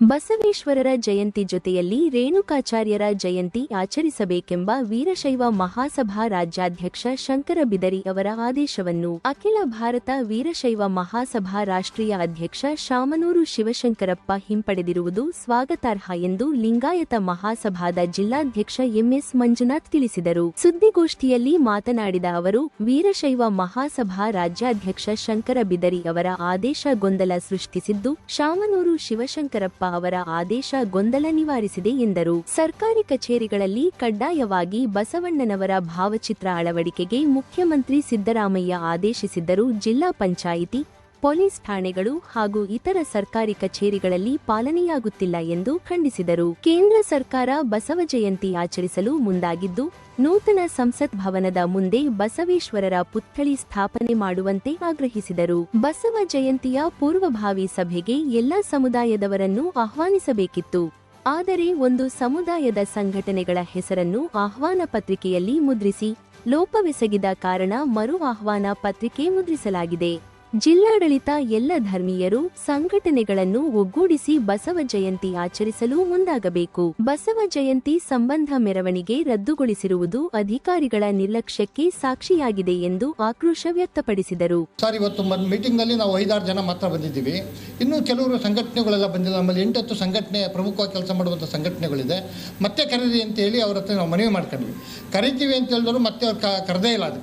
ಬಸವೇಶ್ವರರ ಜಯಂತಿ ಜೊತೆಯಲ್ಲಿ ರೇಣುಕಾಚಾರ್ಯರ ಜಯಂತಿ ಆಚರಿಸಬೇಕೆಂಬ ವೀರಶೈವ ಮಹಾಸಭಾ ರಾಜ್ಯಾಧ್ಯಕ್ಷ ಶಂಕರ ಬಿದರಿ ಅವರ ಆದೇಶವನ್ನು ಅಖಿಲ ಭಾರತ ವೀರಶೈವ ಮಹಾಸಭಾ ರಾಷ್ಟ್ರೀಯ ಅಧ್ಯಕ್ಷ ಶಾಮನೂರು ಶಿವಶಂಕರಪ್ಪ ಹಿಂಪಡೆದಿರುವುದು ಸ್ವಾಗತಾರ್ಹ ಎಂದು ಲಿಂಗಾಯತ ಮಹಾಸಭಾದ ಜಿಲ್ಲಾಧ್ಯಕ್ಷ ಎಂಎಸ್ ಮಂಜುನಾಥ್ ತಿಳಿಸಿದರು. ಸುದ್ದಿಗೋಷ್ಠಿಯಲ್ಲಿ ಮಾತನಾಡಿದ ಅವರು, ವೀರಶೈವ ಮಹಾಸಭಾ ರಾಜ್ಯಾಧ್ಯಕ್ಷ ಶಂಕರ ಬಿದರಿ ಅವರ ಆದೇಶ ಗೊಂದಲ ಸೃಷ್ಟಿಸಿದ್ದು, ಶಾಮನೂರು ಶಿವಶಂಕರಪ್ಪ ಅವರ ಆದೇಶ ಗೊಂದಲ ನಿವಾರಿಸಿದೆ ಎಂದರು. ಸರ್ಕಾರಿ ಕಚೇರಿಗಳಲ್ಲಿ ಕಡ್ಡಾಯವಾಗಿ ಬಸವಣ್ಣನವರ ಭಾವಚಿತ್ರ ಅಳವಡಿಕೆಗೆ ಮುಖ್ಯಮಂತ್ರಿ ಸಿದ್ದರಾಮಯ್ಯ ಆದೇಶಿಸಿದ್ದರೂ. ಜಿಲ್ಲಾ ಪಂಚಾಯಿತಿ ಪೊಲೀಸ್ ಠಾಣೆಗಳು ಹಾಗೂ ಇತರ ಸರ್ಕಾರಿ ಕಚೇರಿಗಳಲ್ಲಿ ಪಾಲನೆಯಾಗುತ್ತಿಲ್ಲ ಎಂದು ಖಂಡಿಸಿದರು. ಕೇಂದ್ರ ಸರ್ಕಾರ ಬಸವ ಜಯಂತಿ ಆಚರಿಸಲು ಮುಂದಾಗಿದ್ದು, ನೂತನ ಸಂಸತ್ ಭವನದ ಮುಂದೆ ಬಸವೇಶ್ವರರ ಪುತ್ಥಳಿ ಸ್ಥಾಪನೆ ಮಾಡುವಂತೆ ಆಗ್ರಹಿಸಿದರು. ಬಸವ ಜಯಂತಿಯ ಪೂರ್ವಭಾವಿ ಸಭೆಗೆ ಎಲ್ಲಾ ಸಮುದಾಯದವರನ್ನು ಆಹ್ವಾನಿಸಬೇಕಿತ್ತು. ಆದರೆ ಒಂದು ಸಮುದಾಯದ ಸಂಘಟನೆಗಳ ಹೆಸರನ್ನು ಆಹ್ವಾನ ಪತ್ರಿಕೆಯಲ್ಲಿ ಮುದ್ರಿಸಿ, ಲೋಪವೆಸಗಿದ ಕಾರಣ ಮರು ಆಹ್ವಾನ ಪತ್ರಿಕೆ ಮುದ್ರಿಸಲಾಗಿದೆ. ಜಿಲ್ಲಾಡಳಿತ ಎಲ್ಲ ಧರ್ಮೀಯರು ಸಂಘಟನೆಗಳನ್ನು ಒಗ್ಗೂಡಿಸಿ ಬಸವ ಜಯಂತಿ ಆಚರಿಸಲು ಮುಂದಾಗಬೇಕು. ಬಸವ ಜಯಂತಿ ಸಂಬಂಧ ಮೆರವಣಿಗೆ ರದ್ದುಗೊಳಿಸಿರುವುದು ಅಧಿಕಾರಿಗಳ ನಿರ್ಲಕ್ಷ್ಯಕ್ಕೆ ಸಾಕ್ಷಿಯಾಗಿದೆ ಎಂದು ಆಕ್ರೋಶ ವ್ಯಕ್ತಪಡಿಸಿದರು. ಸರ್, ಇವತ್ತು ಮೀಟಿಂಗ್ನಲ್ಲಿ ನಾವು ಐದಾರು ಜನ ಮಾತ್ರ ಬಂದಿದ್ದೀವಿ. ಇನ್ನು ಕೆಲವರು ಸಂಘಟನೆಗಳೆಲ್ಲ ಬಂದಿಲ್ಲ. ನಮ್ಮಲ್ಲಿ ಎಂಟತ್ತು ಸಂಘಟನೆ ಪ್ರಮುಖವಾಗಿ ಕೆಲಸ ಮಾಡುವಂಥ ಸಂಘಟನೆಗಳಿದೆ. ಮತ್ತೆ ಕರೀರಿ ಅಂತ ಹೇಳಿ ಅವ್ರ ಹತ್ರ ನಾವು ಮನವಿ ಮಾಡ್ಕೊಂಡ್ವಿ. ಕರಿತೀವಿ ಅಂತ ಹೇಳಿದ್ರು ಮತ್ತೆ ಅವ್ರು ಕರೆದೇ ಇಲ್ಲ ಅದು.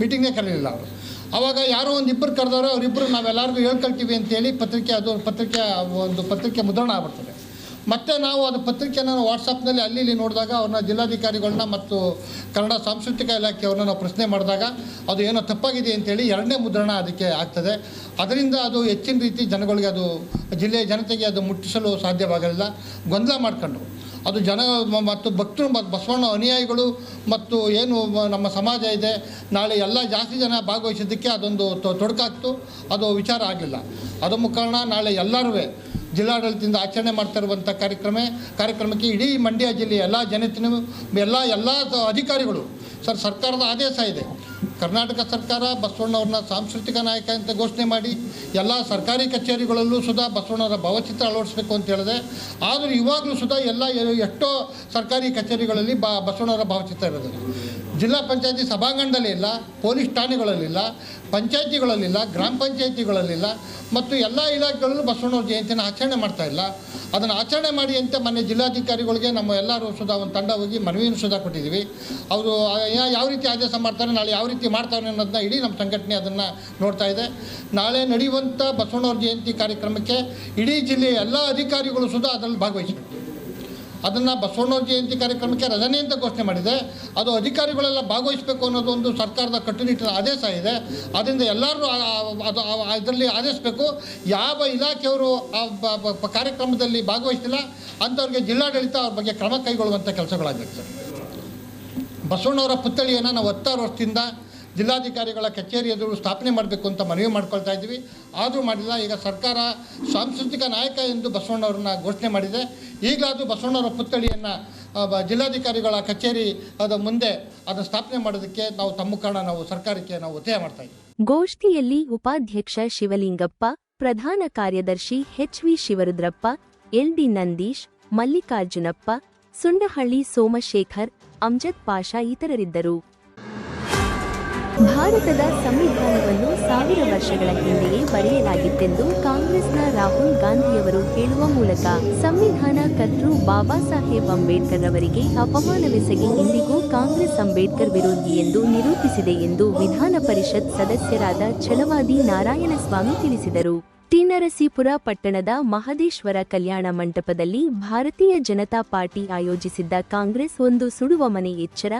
ಮೀಟಿಂಗೇ ಕರೀಲಿಲ್ಲ ಅವರು. ಆವಾಗ ಯಾರೋ ಒಂದು ಇಬ್ಬರು ಕರೆದಾರೋ ಅವರಿಬ್ಬರು ನಾವೆಲ್ಲರಿಗೂ ಹೇಳ್ಕೊಳ್ತೀವಿ ಅಂತೇಳಿ ಪತ್ರಿಕೆ, ಅದು ಪತ್ರಿಕೆ, ಒಂದು ಪತ್ರಿಕೆ ಮುದ್ರಣ ಆಗ್ಬಿಡ್ತದೆ. ಮತ್ತು ನಾವು ಅದು ಪತ್ರಿಕೆನ ವಾಟ್ಸಪ್ನಲ್ಲಿ ಅಲ್ಲಿ ಇಲ್ಲಿ ನೋಡಿದಾಗ ಅವ್ರನ್ನ ಜಿಲ್ಲಾಧಿಕಾರಿಗಳನ್ನ ಮತ್ತು ಕನ್ನಡ ಸಾಂಸ್ಕೃತಿಕ ಇಲಾಖೆಯವ್ರನ್ನ ನಾವು ಪ್ರಶ್ನೆ ಮಾಡಿದಾಗ ಅದು ಏನೋ ತಪ್ಪಾಗಿದೆ ಅಂತೇಳಿ ಎರಡನೇ ಮುದ್ರಣ ಅದಕ್ಕೆ ಆಗ್ತದೆ. ಅದರಿಂದ ಅದು ಹೆಚ್ಚಿನ ರೀತಿ ಜನಗಳಿಗೆ ಅದು, ಜಿಲ್ಲೆಯ ಜನತೆಗೆ ಅದು ಮುಟ್ಟಿಸಲು ಸಾಧ್ಯವಾಗಲಿಲ್ಲ. ಗೊಂದಲ ಮಾಡ್ಕೊಂಡ್ರು. ಅದು ಜನ ಮತ್ತು ಭಕ್ತರು ಮತ್ತು ಬಸವಣ್ಣ ಅನುಯಾಯಿಗಳು ಮತ್ತು ಏನು ನಮ್ಮ ಸಮಾಜ ಇದೆ, ನಾಳೆ ಎಲ್ಲ ಜಾಸ್ತಿ ಜನ ಭಾಗವಹಿಸಿದ್ದಕ್ಕೆ ಅದೊಂದು ತೊಡಕಾಗ್ತು. ಅದು ವಿಚಾರ ಆಗಲಿಲ್ಲ ಅದು ಮುಖಾಂತರ ನಾಳೆ ಎಲ್ಲರೂ ಜಿಲ್ಲಾಡಳಿತದಿಂದ ಆಚರಣೆ ಮಾಡ್ತಾ ಇರುವಂಥ ಕಾರ್ಯಕ್ರಮ, ಕಾರ್ಯಕ್ರಮಕ್ಕೆ ಇಡೀ ಮಂಡ್ಯ ಜಿಲ್ಲೆಯ ಎಲ್ಲ ಜನತೆಯೂ ಎಲ್ಲ ಎಲ್ಲ ಅಧಿಕಾರಿಗಳು, ಸರ್ ಸರ್ಕಾರದ ಆದೇಶ ಇದೆ. ಕರ್ನಾಟಕ ಸರ್ಕಾರ ಬಸವಣ್ಣವ್ರನ್ನ ಸಾಂಸ್ಕೃತಿಕ ನಾಯಕ ಅಂತ ಘೋಷಣೆ ಮಾಡಿ ಎಲ್ಲ ಸರ್ಕಾರಿ ಕಚೇರಿಗಳಲ್ಲೂ ಸುಧಾ ಬಸವಣ್ಣವರ ಭಾವಚಿತ್ರ ಅಳವಡಿಸಬೇಕು ಅಂತ ಹೇಳಿದೆ. ಆದರೂ ಇವಾಗಲೂ ಸುಧಾ ಎಲ್ಲ ಎಷ್ಟೋ ಸರ್ಕಾರಿ ಕಚೇರಿಗಳಲ್ಲಿ ಬಾ ಬಸವಣ್ಣವರ ಭಾವಚಿತ್ರ ಇರೋದು. ಜಿಲ್ಲಾ ಪಂಚಾಯತಿ ಸಭಾಂಗಣದಲ್ಲಿ ಇಲ್ಲ, ಪೊಲೀಸ್ ಠಾಣೆಗಳಲ್ಲಿಲ್ಲ ಪಂಚಾಯತಿಗಳಲ್ಲಿಲ್ಲ ಗ್ರಾಮ ಪಂಚಾಯತಿಗಳಲ್ಲಿಲ್ಲ ಮತ್ತು ಎಲ್ಲ ಇಲಾಖೆಗಳಲ್ಲೂ ಬಸವಣ್ಣವ್ರ ಜಯಂತಿನ ಆಚರಣೆ ಮಾಡ್ತಾ ಇಲ್ಲ. ಅದನ್ನು ಆಚರಣೆ ಮಾಡಿ ಅಂತ ಮೊನ್ನೆ ಜಿಲ್ಲಾಧಿಕಾರಿಗಳಿಗೆ ನಮ್ಮ ಎಲ್ಲರೂ ಸುಧಾ ಒಂದು ತಂಡ ಹೋಗಿ ಮನವಿಯನ್ನು ಸುಧಾ ಕೊಟ್ಟಿದ್ದೀವಿ. ಅವರು ಯಾವ ರೀತಿ ಆದೇಶ ಮಾಡ್ತಾರೆ, ನಾಳೆ ಯಾವ ರೀತಿ ಮಾಡ್ತಾರೆ ಅನ್ನೋದನ್ನ ಇಡೀ ನಮ್ಮ ಸಂಘಟನೆ ಅದನ್ನು ನೋಡ್ತಾ ಇದೆ. ನಾಳೆ ನಡೆಯುವಂಥ ಬಸವಣ್ಣವ್ರ ಜಯಂತಿ ಕಾರ್ಯಕ್ರಮಕ್ಕೆ ಇಡೀ ಜಿಲ್ಲೆಯ ಎಲ್ಲ ಅಧಿಕಾರಿಗಳು ಸುಧಾ ಅದರಲ್ಲಿ ಭಾಗವಹಿಸಬೇಕು ಅದನ್ನು ಬಸವಣ್ಣ ಜಯಂತಿ ಕಾರ್ಯಕ್ರಮಕ್ಕೆ ರಜನೆ ಅಂತ ಘೋಷಣೆ ಮಾಡಿದೆ. ಅದು ಅಧಿಕಾರಿಗಳೆಲ್ಲ ಭಾಗವಹಿಸಬೇಕು ಅನ್ನೋದು ಒಂದು ಸರ್ಕಾರದ ಕಟ್ಟುನಿಟ್ಟಿನ ಆದೇಶ ಇದೆ. ಅದರಿಂದ ಎಲ್ಲರೂ ಅದು ಇದರಲ್ಲಿ ಆದೇಶಬೇಕು. ಯಾವ ಇಲಾಖೆಯವರು ಆ ಕಾರ್ಯಕ್ರಮದಲ್ಲಿ ಭಾಗವಹಿಸಿಲ್ಲ ಅಂಥವ್ರಿಗೆ ಜಿಲ್ಲಾಡಳಿತ ಅವ್ರ ಬಗ್ಗೆ ಕ್ರಮ ಕೈಗೊಳ್ಳುವಂಥ ಕೆಲಸಗಳಾಗಬೇಕು ಸರ್. ಬಸವಣ್ಣವರ ಪುತ್ಥಳಿಯನ್ನು ನಾವು ಹತ್ತಾರು ವರ್ಷದಿಂದ ಜಿಲ್ಲಾಧಿಕಾರಿಗಳ ಕಚೇರಿ ಎದುರು ಸ್ಥಾಪನೆ ಮಾಡಬೇಕು ಅಂತ ಮನವಿ ಮಾಡ್ಕೊಳ್ತಾ ಇದ್ವಿ ಆದರೂ ಮಾಡಿಲ್ಲ. ಈಗ ಸರ್ಕಾರ ಸಾಂಸ್ಕೃತಿಕ ನಾಯಕ ಎಂದು ಬಸವಣ್ಣವ್ರನ್ನ ಘೋಷಣೆ ಮಾಡಿದೆ. ಈಗಲಾದರೂ ಬಸವಣ್ಣವರ ಪುತ್ಥಳಿಯನ್ನು ಜಿಲ್ಲಾಧಿಕಾರಿಗಳ ಕಚೇರಿ ಅದ ಮುಂದೆ ಅದನ್ನು ಸ್ಥಾಪನೆ ಮಾಡೋದಕ್ಕೆ ನಾವು ತಮ್ಮ ಕಾರಣ ನಾವು ಸರ್ಕಾರಕ್ಕೆ ನಾವು ಒತ್ತಾಯ ಮಾಡ್ತಾ ಇದ್ದೀವಿ. ಗೋಷ್ಠಿಯಲ್ಲಿ ಉಪಾಧ್ಯಕ್ಷ ಶಿವಲಿಂಗಪ್ಪ, ಪ್ರಧಾನ ಕಾರ್ಯದರ್ಶಿ H V Shivarudrappa L D Nandish, Mallikarjunappa, Sundahalli Somashekhar, Amjad Pasha ಇತರರಿದ್ದರು. ಭಾರತದ ಸಂವಿಧಾನವನ್ನು ಸಾವಿರ ವರ್ಷಗಳ ಹಿಂದೆಯೇ ಬರೆಯಲಾಗಿತ್ತೆಂದು ಕಾಂಗ್ರೆಸ್ನ ರಾಹುಲ್ ಗಾಂಧಿಯವರು ಹೇಳುವ ಮೂಲಕ ಸಂವಿಧಾನ ಕರ್ತೃ ಬಾಬಾ ಸಾಹೇಬ್ ಅಂಬೇಡ್ಕರ್ ಅವರಿಗೆ ಅಪಮಾನವೆಸಗಿ ಇಂದಿಗೂ ಕಾಂಗ್ರೆಸ್ ಅಂಬೇಡ್ಕರ್ ವಿರೋಧಿ ಎಂದು ನಿರೂಪಿಸಿದೆ ಎಂದು ವಿಧಾನ ಪರಿಷತ್ ಸದಸ್ಯರಾದ ಛಲವಾದಿ ನಾರಾಯಣಸ್ವಾಮಿ ತಿಳಿಸಿದರು. ಟಿನರಸೀಪುರ ಪಟ್ಟಣದ ಮಹದೇಶ್ವರ ಕಲ್ಯಾಣ ಮಂಟಪದಲ್ಲಿ ಭಾರತೀಯ ಜನತಾ ಪಾರ್ಟಿ ಆಯೋಜಿಸಿದ್ದ ಕಾಂಗ್ರೆಸ್ ಒಂದು ಸುಡುವ ಮನೆ ಎಚ್ಚರ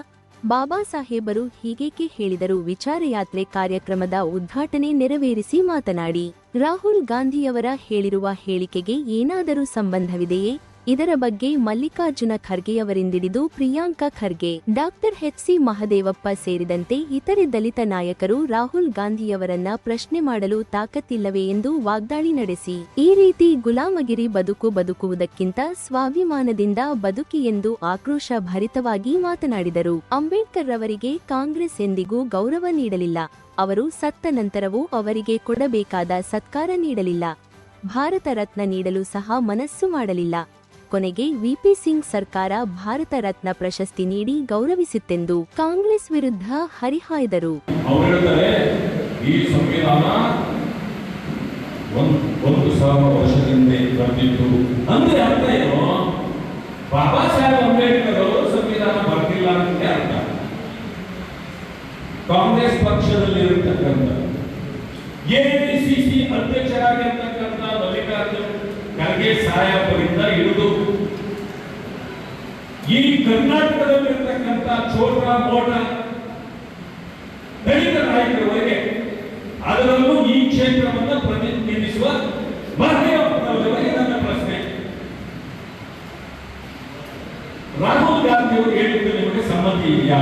ಬಾಬಾ ಸಾಹೇಬರು ಹೀಗೇಕೆ ಹೇಳಿದರು, ವಿಚಾರಯಾತ್ರೆ ಕಾರ್ಯಕ್ರಮದ ಉದ್ಘಾಟನೆ ನೆರವೇರಿಸಿ ಮಾತನಾಡಿ. ರಾಹುಲ್ ಗಾಂಧಿಯವರ ಹೇಳಿರುವ ಹೇಳಿಕೆಗೆ ಏನಾದರೂ ಸಂಬಂಧವಿದೆಯೇ? ಇದರ ಬಗ್ಗೆ Mallikarjuna ಖರ್ಗೆಯವರಿಂದಿಡಿದು Priyanka Kharge, doctor H C Mahadevappa ಸೇರಿದಂತೆ ಇತರೆ ದಲಿತ ನಾಯಕರು ರಾಹುಲ್ ಗಾಂಧಿಯವರನ್ನ ಪ್ರಶ್ನೆ ಮಾಡಲು ತಾಕತ್ತಿಲ್ಲವೇ ಎಂದು ವಾಗ್ದಾಳಿ ನಡೆಸಿ. ಈ ರೀತಿ ಗುಲಾಮಗಿರಿ ಬದುಕು ಬದುಕುವುದಕ್ಕಿಂತ ಸ್ವಾಭಿಮಾನದಿಂದ ಬದುಕಿ ಎಂದು ಆಕ್ರೋಶ ಭರಿತವಾಗಿ ಮಾತನಾಡಿದರು. ಅಂಬೇಡ್ಕರ್ ರವರಿಗೆ ಕಾಂಗ್ರೆಸ್ ಎಂದಿಗೂ ಗೌರವ ನೀಡಲಿಲ್ಲ. ಅವರು ಸತ್ತ ನಂತರವೂ ಅವರಿಗೆ ಕೊಡಬೇಕಾದ ಸತ್ಕಾರ ನೀಡಲಿಲ್ಲ. ಭಾರತ ರತ್ನ ನೀಡಲು ಸಹ ಮನಸ್ಸು ಮಾಡಲಿಲ್ಲ. ಕೊನೆಗೆ ವಿಪಿ ಸಿಂಗ್ ಸರ್ಕಾರ ಭಾರತ ರತ್ನ ಪ್ರಶಸ್ತಿ ನೀಡಿ ಗೌರವಿಸಿತ್ತೆಂದು ಕಾಂಗ್ರೆಸ್ ವಿರುದ್ಧ ಹರಿಹಾಯ್ದರು. ಬಾಬಾ ಸಾಹೇಬ್ ಅಂಬೇಡ್ಕರ್ ಅವರು ಸಂವಿಧಾನ ಬರ್ತಿಲ್ಲ ಅಂತ ಅರ್ಥ. ಕಾಂಗ್ರೆಸ್ ಪಕ್ಷದಲ್ಲಿ ಇರತಕ್ಕಂಥ ಎಐಸಿಸಿ ಅಧ್ಯಕ್ಷರಾಗಿರ್ತಕ್ಕಂಥ ಮಲ್ಲಿಕಾರ್ಜುನ್ ಖರ್ಗೆ ಸಾಯಪ್ಪರಿಂದ ಇರುವುದು. ಈ ಕರ್ನಾಟಕದಲ್ಲಿರ್ತಕ್ಕಂಥ ಚೋಟ ಮೋಟ ದಲಿತ ನಾಯಕರವರೆಗೆ ಅದರಲ್ಲೂ ಈ ಕ್ಷೇತ್ರವನ್ನು ಪ್ರತಿನಿಧಿಸುವ ಮಹದೇವಪ್ಪನವರವರೆಗೆ ನನ್ನ ಪ್ರಶ್ನೆ. ರಾಹುಲ್ ಗಾಂಧಿ ಅವರು ಹೇಳಿದ್ದು ನಿಮಗೆ ಸಮ್ಮತಿ ಇದೆಯಾ?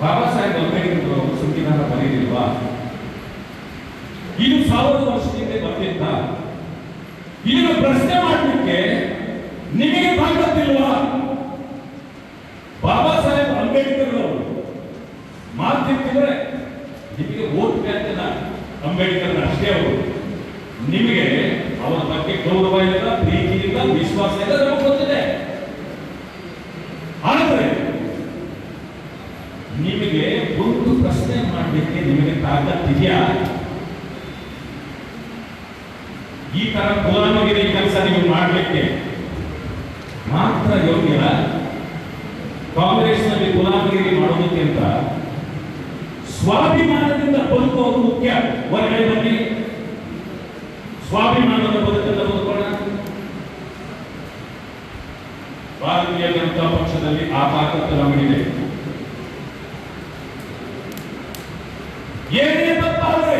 ಬಾಬಾ ಸಾಹೇಬ್ ಅಂಬೇಡ್ಕರ್ ಅವರು ಸಂವಿಧಾನ ಬರೆಯಲಿಲ್ವಾ ಇದು ಸಾವಿರ ವರ್ಷದಿಂದ ಈಗ ಪ್ರಶ್ನೆ ಮಾಡಲಿಕ್ಕೆ ನಿಮಗೆ ತಾಕತ್ತಿಲ್ವಾ ಬಾಬಾ ಸಾಹೇಬ್ ಅಂಬೇಡ್ಕರ್ ಅವರು ಮಾತಿರ್ತಿದ್ರೆ ನಿಮಗೆ ಓಟ್ ಬ್ಯಾಂಕಿನ ಅಂಬೇಡ್ಕರ್ ಅಷ್ಟೇ ಅವರು ನಿಮಗೆ ಅವರ ಬಗ್ಗೆ ಗೌರವ ಇಲ್ಲ ಪ್ರೀತಿ ಇಲ್ಲ ವಿಶ್ವಾಸ ಇಲ್ಲ ನಮಗೆ ಗೊತ್ತಿದೆ ಆದರೆ ನಿಮಗೆ ಒಂದು ಪ್ರಶ್ನೆ ಮಾಡಲಿಕ್ಕೆ ನಿಮಗೆ ತಾಕತ್ತಿದೆಯಾ ಈ ತರ ಗುಲಾಮಗಿರಿ ಕೆಲಸ ನೀವು ಮಾಡಲಿಕ್ಕೆ ಮಾತ್ರ ಯೋಗ್ಯರ ಕಾಂಗ್ರೆಸ್ನಲ್ಲಿ ಗುಲಾಮಗಿರಿ ಮಾಡೋದಕ್ಕಿಂತ ಸ್ವಾಭಿಮಾನದಿಂದ ಬದುಕುವುದು ಮುಖ್ಯ ಹೊರಗಡೆ ಬನ್ನಿ ಸ್ವಾಭಿಮಾನದ ಬದುಕನ್ನು ಬದುಕೋಣ ಭಾರತೀಯ ಜನತಾ ಪಕ್ಷದಲ್ಲಿ ಆ ತಾಕತ್ತು ನಮಗಿದೆ. ಏನೇ ತಪ್ಪಾದ್ರೆ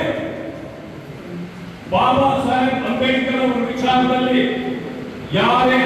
ಬಾಬಾ ಸಾಹೇಬ್ ಅಂಬೇಡ್ಕರ್ ಅವರ ವಿಚಾರದಲ್ಲಿ ಯಾರೇ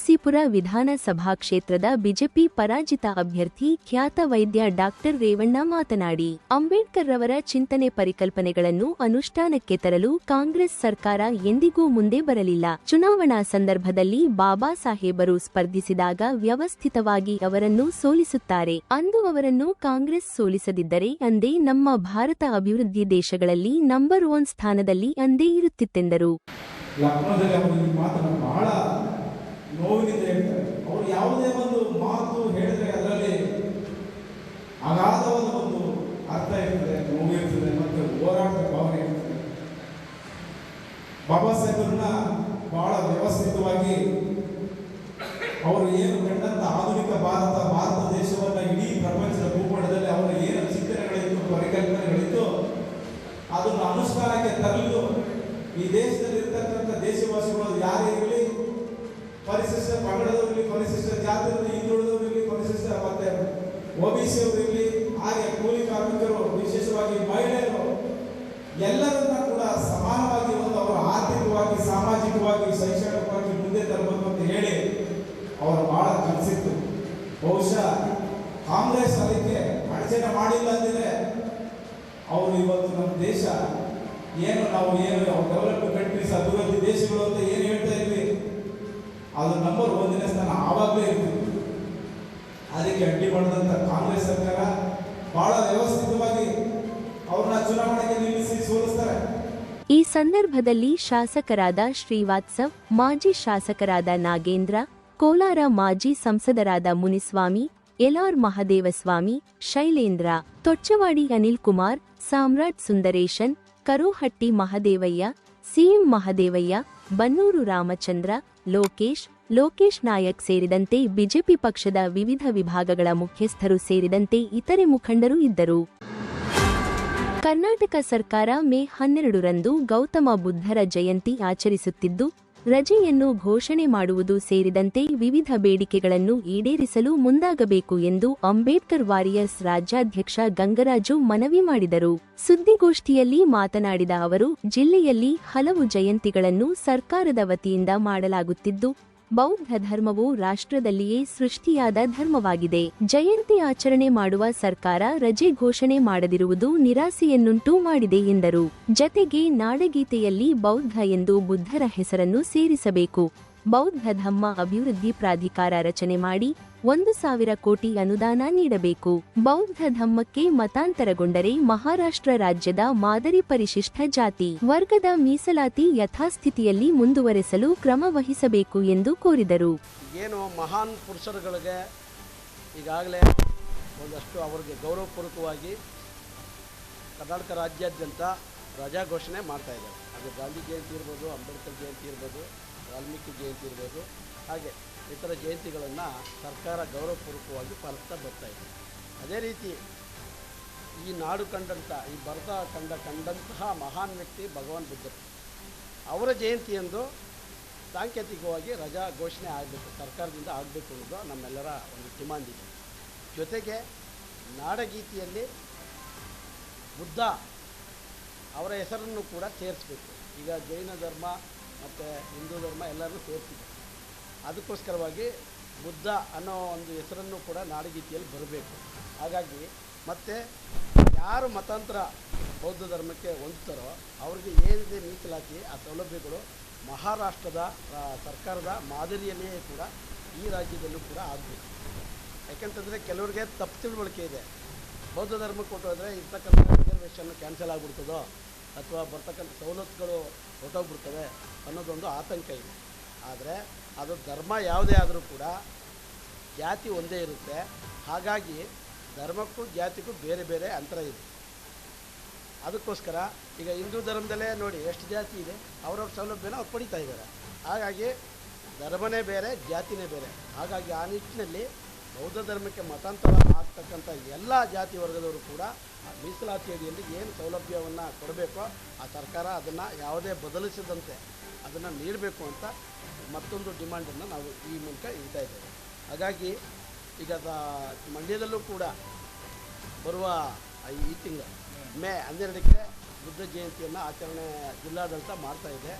ನರಸೀಪುರ ವಿಧಾನಸಭಾ ಕ್ಷೇತ್ರದ ಬಿಜೆಪಿ ಪರಾಜಿತ ಅಭ್ಯರ್ಥಿ ಖ್ಯಾತ ವೈದ್ಯ ಡಾಕ್ಟರ್ ರೇವಣ್ಣ ಮಾತನಾಡಿ ಅಂಬೇಡ್ಕರ್ ರವರ ಚಿಂತನೆ ಪರಿಕಲ್ಪನೆಗಳನ್ನು ಅನುಷ್ಠಾನಕ್ಕೆ ತರಲು ಕಾಂಗ್ರೆಸ್ ಸರ್ಕಾರ ಎಂದಿಗೂ ಮುಂದೆ ಬರಲಿಲ್ಲ. ಚುನಾವಣಾ ಸಂದರ್ಭದಲ್ಲಿ ಬಾಬಾ ಸಾಹೇಬರು ಸ್ಪರ್ಧಿಸಿದಾಗ ವ್ಯವಸ್ಥಿತವಾಗಿ ಅವರನ್ನು ಸೋಲಿಸುತ್ತಾರೆ. ಅಂದು ಅವರನ್ನು ಕಾಂಗ್ರೆಸ್ ಸೋಲಿಸದಿದ್ದರೆ ಅಂದೇ ನಮ್ಮ ಭಾರತ ಅಭಿವೃದ್ಧಿ ದೇಶಗಳಲ್ಲಿ ನಂಬರ್ ಒನ್ ಸ್ಥಾನದಲ್ಲಿ ಅಂದೇ ಇರುತ್ತಿತ್ತೆಂದರು. ನೋವಿನಿಂದ ಹೇಳ್ತಾರೆ. ಅವರು ಯಾವುದೇ ಒಂದು ಮಾತು ಹೇಳಿದ್ರೆ ಅದರಲ್ಲಿ ಅಗಾಧವಾದ ಒಂದು ಅರ್ಥ ಇರ್ತದೆ, ನೋವು ಇರ್ತದೆ, ಮತ್ತು ಹೋರಾಟದ ಭಾವನೆ ಇರ್ತದೆ. ಬಾಬಾ ಸಾಹೇಬರನ್ನ ಬಹಳ ವ್ಯವಸ್ಥಿತವಾಗಿ ಅವರು ಏನು ಕಂಡಂತ ಆಧುನಿಕ ಭಾರತ ಭಾರತ ದೇಶವನ್ನ ಇಡೀ ಪ್ರಪಂಚದ ಭೂಪಟದಲ್ಲಿ ಅವರು ಏನು ಚಿಂತನೆಗಳಿತ್ತು, ಪರಿಕಲ್ಪನೆಗಳಿತ್ತು, ಅದನ್ನು ಅನುಷ್ಠಾನಕ್ಕೆ ತರಲು ಈ ದೇಶದಲ್ಲಿ ಪರಿಶಿಷ್ಟ ಪಂಗಡದವರಿರಲಿ ಪರಿಶಿಷ್ಟ ಜಾತಿಯಲ್ಲಿ ಹಿಂದುಳಿದವರಿರಲಿ ಸಿಸ್ಟರ್ ಮತ್ತೆ ಒ ಬಿ ಸಿ ಅವರಿರಲಿ ಹಾಗೆ ಕೂಲಿ ಕಾರ್ಮಿಕರು, ವಿಶೇಷವಾಗಿ ಮಹಿಳೆಯರು, ಎಲ್ಲರನ್ನ ಕೂಡ ಸಮಾನವಾಗಿ ಒಂದು ಅವರ ಆರ್ಥಿಕವಾಗಿ, ಸಾಮಾಜಿಕವಾಗಿ, ಶೈಕ್ಷಣಿಕವಾಗಿ ಮುಂದೆ ತರಬೇಕು ಅಂತ ಹೇಳಿ ಅವರು ಬಹಳ ಕಲಿಸಿತ್ತು ಬಹುಶಃ ಕಾಂಗ್ರೆಸ್ ಅದಕ್ಕೆ ಅಡಚಣೆ ಮಾಡಿಲ್ಲ ಅಂದರೆ ಅವರು ಇವತ್ತು ನಮ್ಮ ದೇಶ ಏನು, ನಾವು ಏನು ಡೆವಲಪ್ಡ್ ಕಂಟ್ರೀಸ್ ಅಭಿವೃದ್ಧಿ ದೇಶಗಳು ಅಂತ ಏನು ಹೇಳ್ತಾ ಇದ್ವಿ? ಅದು ನಂಬರ್ ಒಂದನೇ ಸ್ಥಾನ ಆವಾಗಲೇ ಇರ್ತಿತ್ತು. ಅದಕ್ಕೆ ಅಡ್ಡಿ ಮಾಡಿದಂಥ ಕಾಂಗ್ರೆಸ್ ಸರ್ಕಾರ ಬಹಳ ವ್ಯವಸ್ಥಿತವಾಗಿ ಅವ್ರನ್ನ ಚುನಾವಣೆಗೆ ನಿಲ್ಲಿಸಿ ಸೋಲಿಸ್ತಾರೆ. ಈ ಸಂದರ್ಭದಲ್ಲಿ ಶಾಸಕರಾದ ಶ್ರೀವಾತ್ಸವ್, ಮಾಜಿ ಶಾಸಕರಾದ ನಾಗೇಂದ್ರ, ಕೋಲಾರ ಮಾಜಿ ಸಂಸದರಾದ Muniswamy L R Mahadevaswamy, Shailendra, Thochavadi Anil Kumar Samrat Sundaresan, Karohatti Mahadevaiah C M Mahadevaiah, Bannur Ramachandra, Lokesh Lokesh Nayak ಸೇರಿದಂತೆ ಬಿಜೆಪಿ ಪಕ್ಷದ ವಿವಿಧ ವಿಭಾಗಗಳ ಮುಖ್ಯಸ್ಥರು ಸೇರಿದಂತೆ ಇತರೆ ಮುಖಂಡರು ಇದ್ದರು. ಕರ್ನಾಟಕ ಸರ್ಕಾರ ಮೇ ಹನ್ನೆರಡರಂದು ಗೌತಮ ಬುದ್ಧರ ಜಯಂತಿ ಆಚರಿಸುತ್ತಿದ್ದು ರಜೆಯನ್ನು ಘೋಷಣೆ ಮಾಡುವುದು ಸೇರಿದಂತೆ ವಿವಿಧ ಬೇಡಿಕೆಗಳನ್ನು ಈಡೇರಿಸಲು ಮುಂದಾಗಬೇಕು ಎಂದು ಅಂಬೇಡ್ಕರ್ ವಾರಿಯರ್ಸ್ ರಾಜ್ಯಾಧ್ಯಕ್ಷ ಗಂಗರಾಜು ಮನವಿ ಮಾಡಿದರು. ಸುದ್ದಿಗೋಷ್ಠಿಯಲ್ಲಿ ಮಾತನಾಡಿದ ಅವರು, ಜಿಲ್ಲೆಯಲ್ಲಿ ಹಲವು ಜಯಂತಿಗಳನ್ನು ಸರ್ಕಾರದ ವತಿಯಿಂದ ಮಾಡಲಾಗುತ್ತಿದ್ದು ಬೌದ್ಧ ಧರ್ಮವು ರಾಷ್ಟ್ರದಲ್ಲಿಯೇ ಸೃಷ್ಟಿಯಾದ ಧರ್ಮವಾಗಿದೆ. ಜಯಂತಿ ಆಚರಣೆ ಮಾಡುವ ಸರ್ಕಾರ ರಜೆ ಘೋಷಣೆ ಮಾಡದಿರುವುದು ನಿರಾಸೆಯನ್ನುಂಟು ಮಾಡಿದೆ ಎಂದರು. ಜತೆಗೆ ನಾಡಗೀತೆಯಲ್ಲಿ ಬೌದ್ಧ ಎಂದು ಬುದ್ಧರ ಹೆಸರನ್ನು ಸೇರಿಸಬೇಕು. ಬೌದ್ಧ ಧಮ್ಮ ಅಭಿವೃದ್ಧಿ ಪ್ರಾಧಿಕಾರ ರಚನೆ ಮಾಡಿ ಒಂದು ಸಾವಿರ ಕೋಟಿ ಅನುದಾನ ನೀಡಬೇಕು. ಬೌದ್ಧ ಧಮ್ಮಕ್ಕೆ ಮತಾಂತರಗೊಂಡರೆ ಮಹಾರಾಷ್ಟ್ರ ರಾಜ್ಯದ ಮಾದರಿ ಪರಿಶಿಷ್ಟ ಜಾತಿ. ವರ್ಗದ ಮೀಸಲಾತಿ ಯಥಾಸ್ಥಿತಿಯಲ್ಲಿ ಮುಂದುವರೆಸಲು ಕ್ರಮ ವಹಿಸಬೇಕು ಎಂದು ಕೋರಿದರು. ಏನು ಮಹಾನ್ ಪುರುಷರುಗಳಿಗೆ ಈಗಾಗಲೇ ಒಂದಷ್ಟು ಅವರಿಗೆ ಗೌರವಪೂರ್ವಕವಾಗಿ ಕರ್ನಾಟಕ ರಾಜ್ಯಾದ್ಯಂತ ರಜಾ ಘೋಷಣೆ ಮಾಡ್ತಾ ಇದ್ದಾರೆ. ಅದು ಗಾಂಧಿ ಜಯಂತಿ ಇರ್ಬೋದು, ಅಂಬೇಡ್ಕರ್ ಜಯಂತಿ ಇರ್ಬೋದು, ವಾಲ್ಮೀಕಿ ಜಯಂತಿ ಇರ್ಬೋದು, ಹಾಗೆ. ಇತರ ಜಯಂತಿಗಳನ್ನು ಸರ್ಕಾರ ಗೌರವಪೂರ್ವಕವಾಗಿ ಪಾಲಿಸ್ತಾ ಬರ್ತಾ ಇದೆ. ಅದೇ ರೀತಿ ಈ ನಾಡು ಕಂಡಂಥ ಈ ಭಾರತ ಕಂಡ ಕಂಡಂತಹ ಮಹಾನ್ ವ್ಯಕ್ತಿ ಭಗವಾನ್ ಬುದ್ಧರು. ಅವರ ಜಯಂತಿಯಂದು ಸಾಂಕೇತಿಕವಾಗಿ ರಜಾ ಘೋಷಣೆ ಆಗಬೇಕು, ಸರ್ಕಾರದಿಂದ ಆಗಬೇಕು ಅನ್ನೋದು ನಮ್ಮೆಲ್ಲರ ಒಂದು ಡಿಮಾಂಡ್ ಇದೆ. ಜೊತೆಗೆ ನಾಡಗೀತಿಯಲ್ಲಿ ಬುದ್ಧ ಅವರ ಹೆಸರನ್ನು ಕೂಡ ಸೇರಿಸ್ಬೇಕು. ಈಗ ಜೈನ ಧರ್ಮ ಮತ್ತು ಹಿಂದೂ ಧರ್ಮ ಎಲ್ಲರನ್ನೂ ಸೇರಿಸಿದೆ ಅದಕ್ಕೋಸ್ಕರವಾಗಿ ಬುದ್ಧ ಅನ್ನೋ ಒಂದು ಹೆಸರನ್ನು ಕೂಡ ನಾಡಗೀತೆಯಲ್ಲಿ ಬರಬೇಕು. ಹಾಗಾಗಿ ಮತ್ತು ಯಾರು ಮತಾಂತರ ಬೌದ್ಧ ಧರ್ಮಕ್ಕೆ ಹೊಂದ್ತಾರೋ ಅವ್ರಿಗೆ ಏನಿದೆ ಮೀಸಲಾತಿ ಆ ಸೌಲಭ್ಯಗಳು ಮಹಾರಾಷ್ಟ್ರದ ಸರ್ಕಾರದ ಮಾದರಿಯಲ್ಲಿಯೇ ಕೂಡ ಈ ರಾಜ್ಯದಲ್ಲೂ ಕೂಡ ಆಗಬೇಕು. ಯಾಕೆಂತಂದರೆ ಕೆಲವರಿಗೆ ತಪ್ಪು ತಿಳುವಳಿಕೆ ಇದೆ. ಬೌದ್ಧ ಧರ್ಮಕ್ಕೆ ಕೊಟ್ಟೋದ್ರೆ ಇರ್ತಕ್ಕಂಥ ರಿಸರ್ವೇಷನ್ ಕ್ಯಾನ್ಸಲ್ ಆಗಿಬಿಡ್ತದೋ ಅಥವಾ ಬರ್ತಕ್ಕಂಥ ಸವಲತ್ತುಗಳು ಹೊರಟೋಗ್ಬಿಡ್ತವೆ ಅನ್ನೋದೊಂದು ಆತಂಕ ಇದೆ. ಆದರೆ ಅದು ಧರ್ಮ ಯಾವುದೇ ಆದರೂ ಕೂಡ ಜಾತಿ ಒಂದೇ ಇರುತ್ತೆ. ಹಾಗಾಗಿ ಧರ್ಮಕ್ಕೂ ಜಾತಿಗೂ ಬೇರೆ ಬೇರೆ ಅಂತರ ಇದೆ. ಅದಕ್ಕೋಸ್ಕರ ಈಗ ಹಿಂದೂ ಧರ್ಮದಲ್ಲೇ ನೋಡಿ ಎಷ್ಟು ಜಾತಿ ಇದೆ, ಅವ್ರವ್ರ ಸೌಲಭ್ಯನ ಅವ್ರು ಪಡಿತಾ ಇದ್ದಾರೆ. ಹಾಗಾಗಿ ಧರ್ಮನೇ ಬೇರೆ, ಜಾತಿನೇ ಬೇರೆ. ಹಾಗಾಗಿ ಆ ನಿಟ್ಟಿನಲ್ಲಿ ಬೌದ್ಧ ಧರ್ಮಕ್ಕೆ ಮತಾಂತರ ಆಗ್ತಕ್ಕಂಥ ಎಲ್ಲ ಜಾತಿ ವರ್ಗದವರು ಕೂಡ ಆ ಮೀಸಲಾತಿ ಅಡಿಯಲ್ಲಿ ಏನು ಸೌಲಭ್ಯವನ್ನು ಕೊಡಬೇಕೋ ಆ ಸರ್ಕಾರ ಅದನ್ನು ಯಾವುದೇ ಬದಲಿಸದಂತೆ ಅದನ್ನು ನೀಡಬೇಕು ಅಂತ ಮತ್ತೊಂದು ಡಿಮ್ಯಾಂಡನ್ನು ನಾವು ಈ ಮೂಲಕ ಇಡ್ತಾ ಇದ್ದೇವೆ. ಹಾಗಾಗಿ ಈಗ ಮಂಡ್ಯದಲ್ಲೂ ಕೂಡ ಬರುವ ಈ ತಿಂಗಳು ಮೇ ಹನ್ನೆರಡಕ್ಕೆ ಬುದ್ಧ ಜಯಂತಿಯನ್ನು ಆಚರಣೆ ಜಿಲ್ಲಾಡಳಿತ ಮಾಡ್ತಾ ಇದೆ.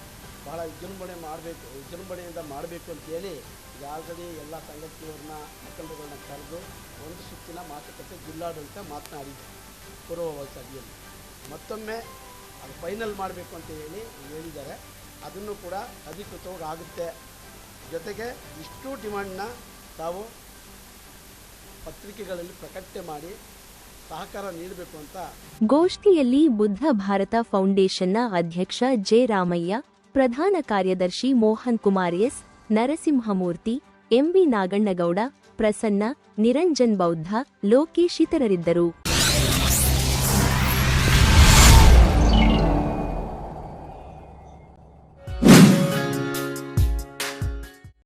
ಭಾಳ ವಿಜೃಂಭಣೆ ಮಾಡಬೇಕು, ವಿಜೃಂಭಣೆಯಿಂದ ಮಾಡಬೇಕು ಅಂತೇಳಿ ಈಗ ಆಲ್ರೆಡಿ ಎಲ್ಲ ಸಂಘಟನೆಯವ್ರನ್ನ ಮುಖಂಡಗಳನ್ನ ಕರೆದು ಒಂದು ಸುತ್ತಿನ ಮಾತುಕತೆ ಜಿಲ್ಲಾಡಳಿತ ಮಾತನಾಡಿದೆ ಪೂರ್ವಭಾವಿ ಸಭೆಯಲ್ಲಿ. ಮತ್ತೊಮ್ಮೆ ಅದು ಫೈನಲ್ ಮಾಡಬೇಕು ಅಂತ ಹೇಳಿ ಹೇಳಿದ್ದಾರೆ. ಅದನ್ನು ಕೂಡ ಅಧಿಕೃತವಾಗಿ ಆಗುತ್ತೆ ಜೊತೆಗೆ ಇಷ್ಟು ಡಿಮಾಂಡ್ನ ತಾವು ಪತ್ರಿಕೆಗಳಲ್ಲಿ ಪ್ರಕಟಣೆ ಮಾಡಿ ಸಹಕಾರ ನೀಡಬೇಕು ಅಂತ ಗೋಷ್ಠಿಯಲ್ಲಿ ಬುದ್ಧ ಭಾರತ ಫೌಂಡೇಶನ್ನ ಅಧ್ಯಕ್ಷ ಜೆ ರಾಮಯ್ಯ, ಪ್ರಧಾನ ಕಾರ್ಯದರ್ಶಿ ಮೋಹನ್ ಕುಮಾರ್ ಎಸ್, ನರಸಿಂಹಮೂರ್ತಿ ವಿ ನಾಗಣ್ಣಗೌಡ, ಪ್ರಸನ್ನ, ನಿರಂಜನ್ ಬೌದ್ಧ, ಲೋಕೇಶ್ ಇತರರಿದ್ದರು.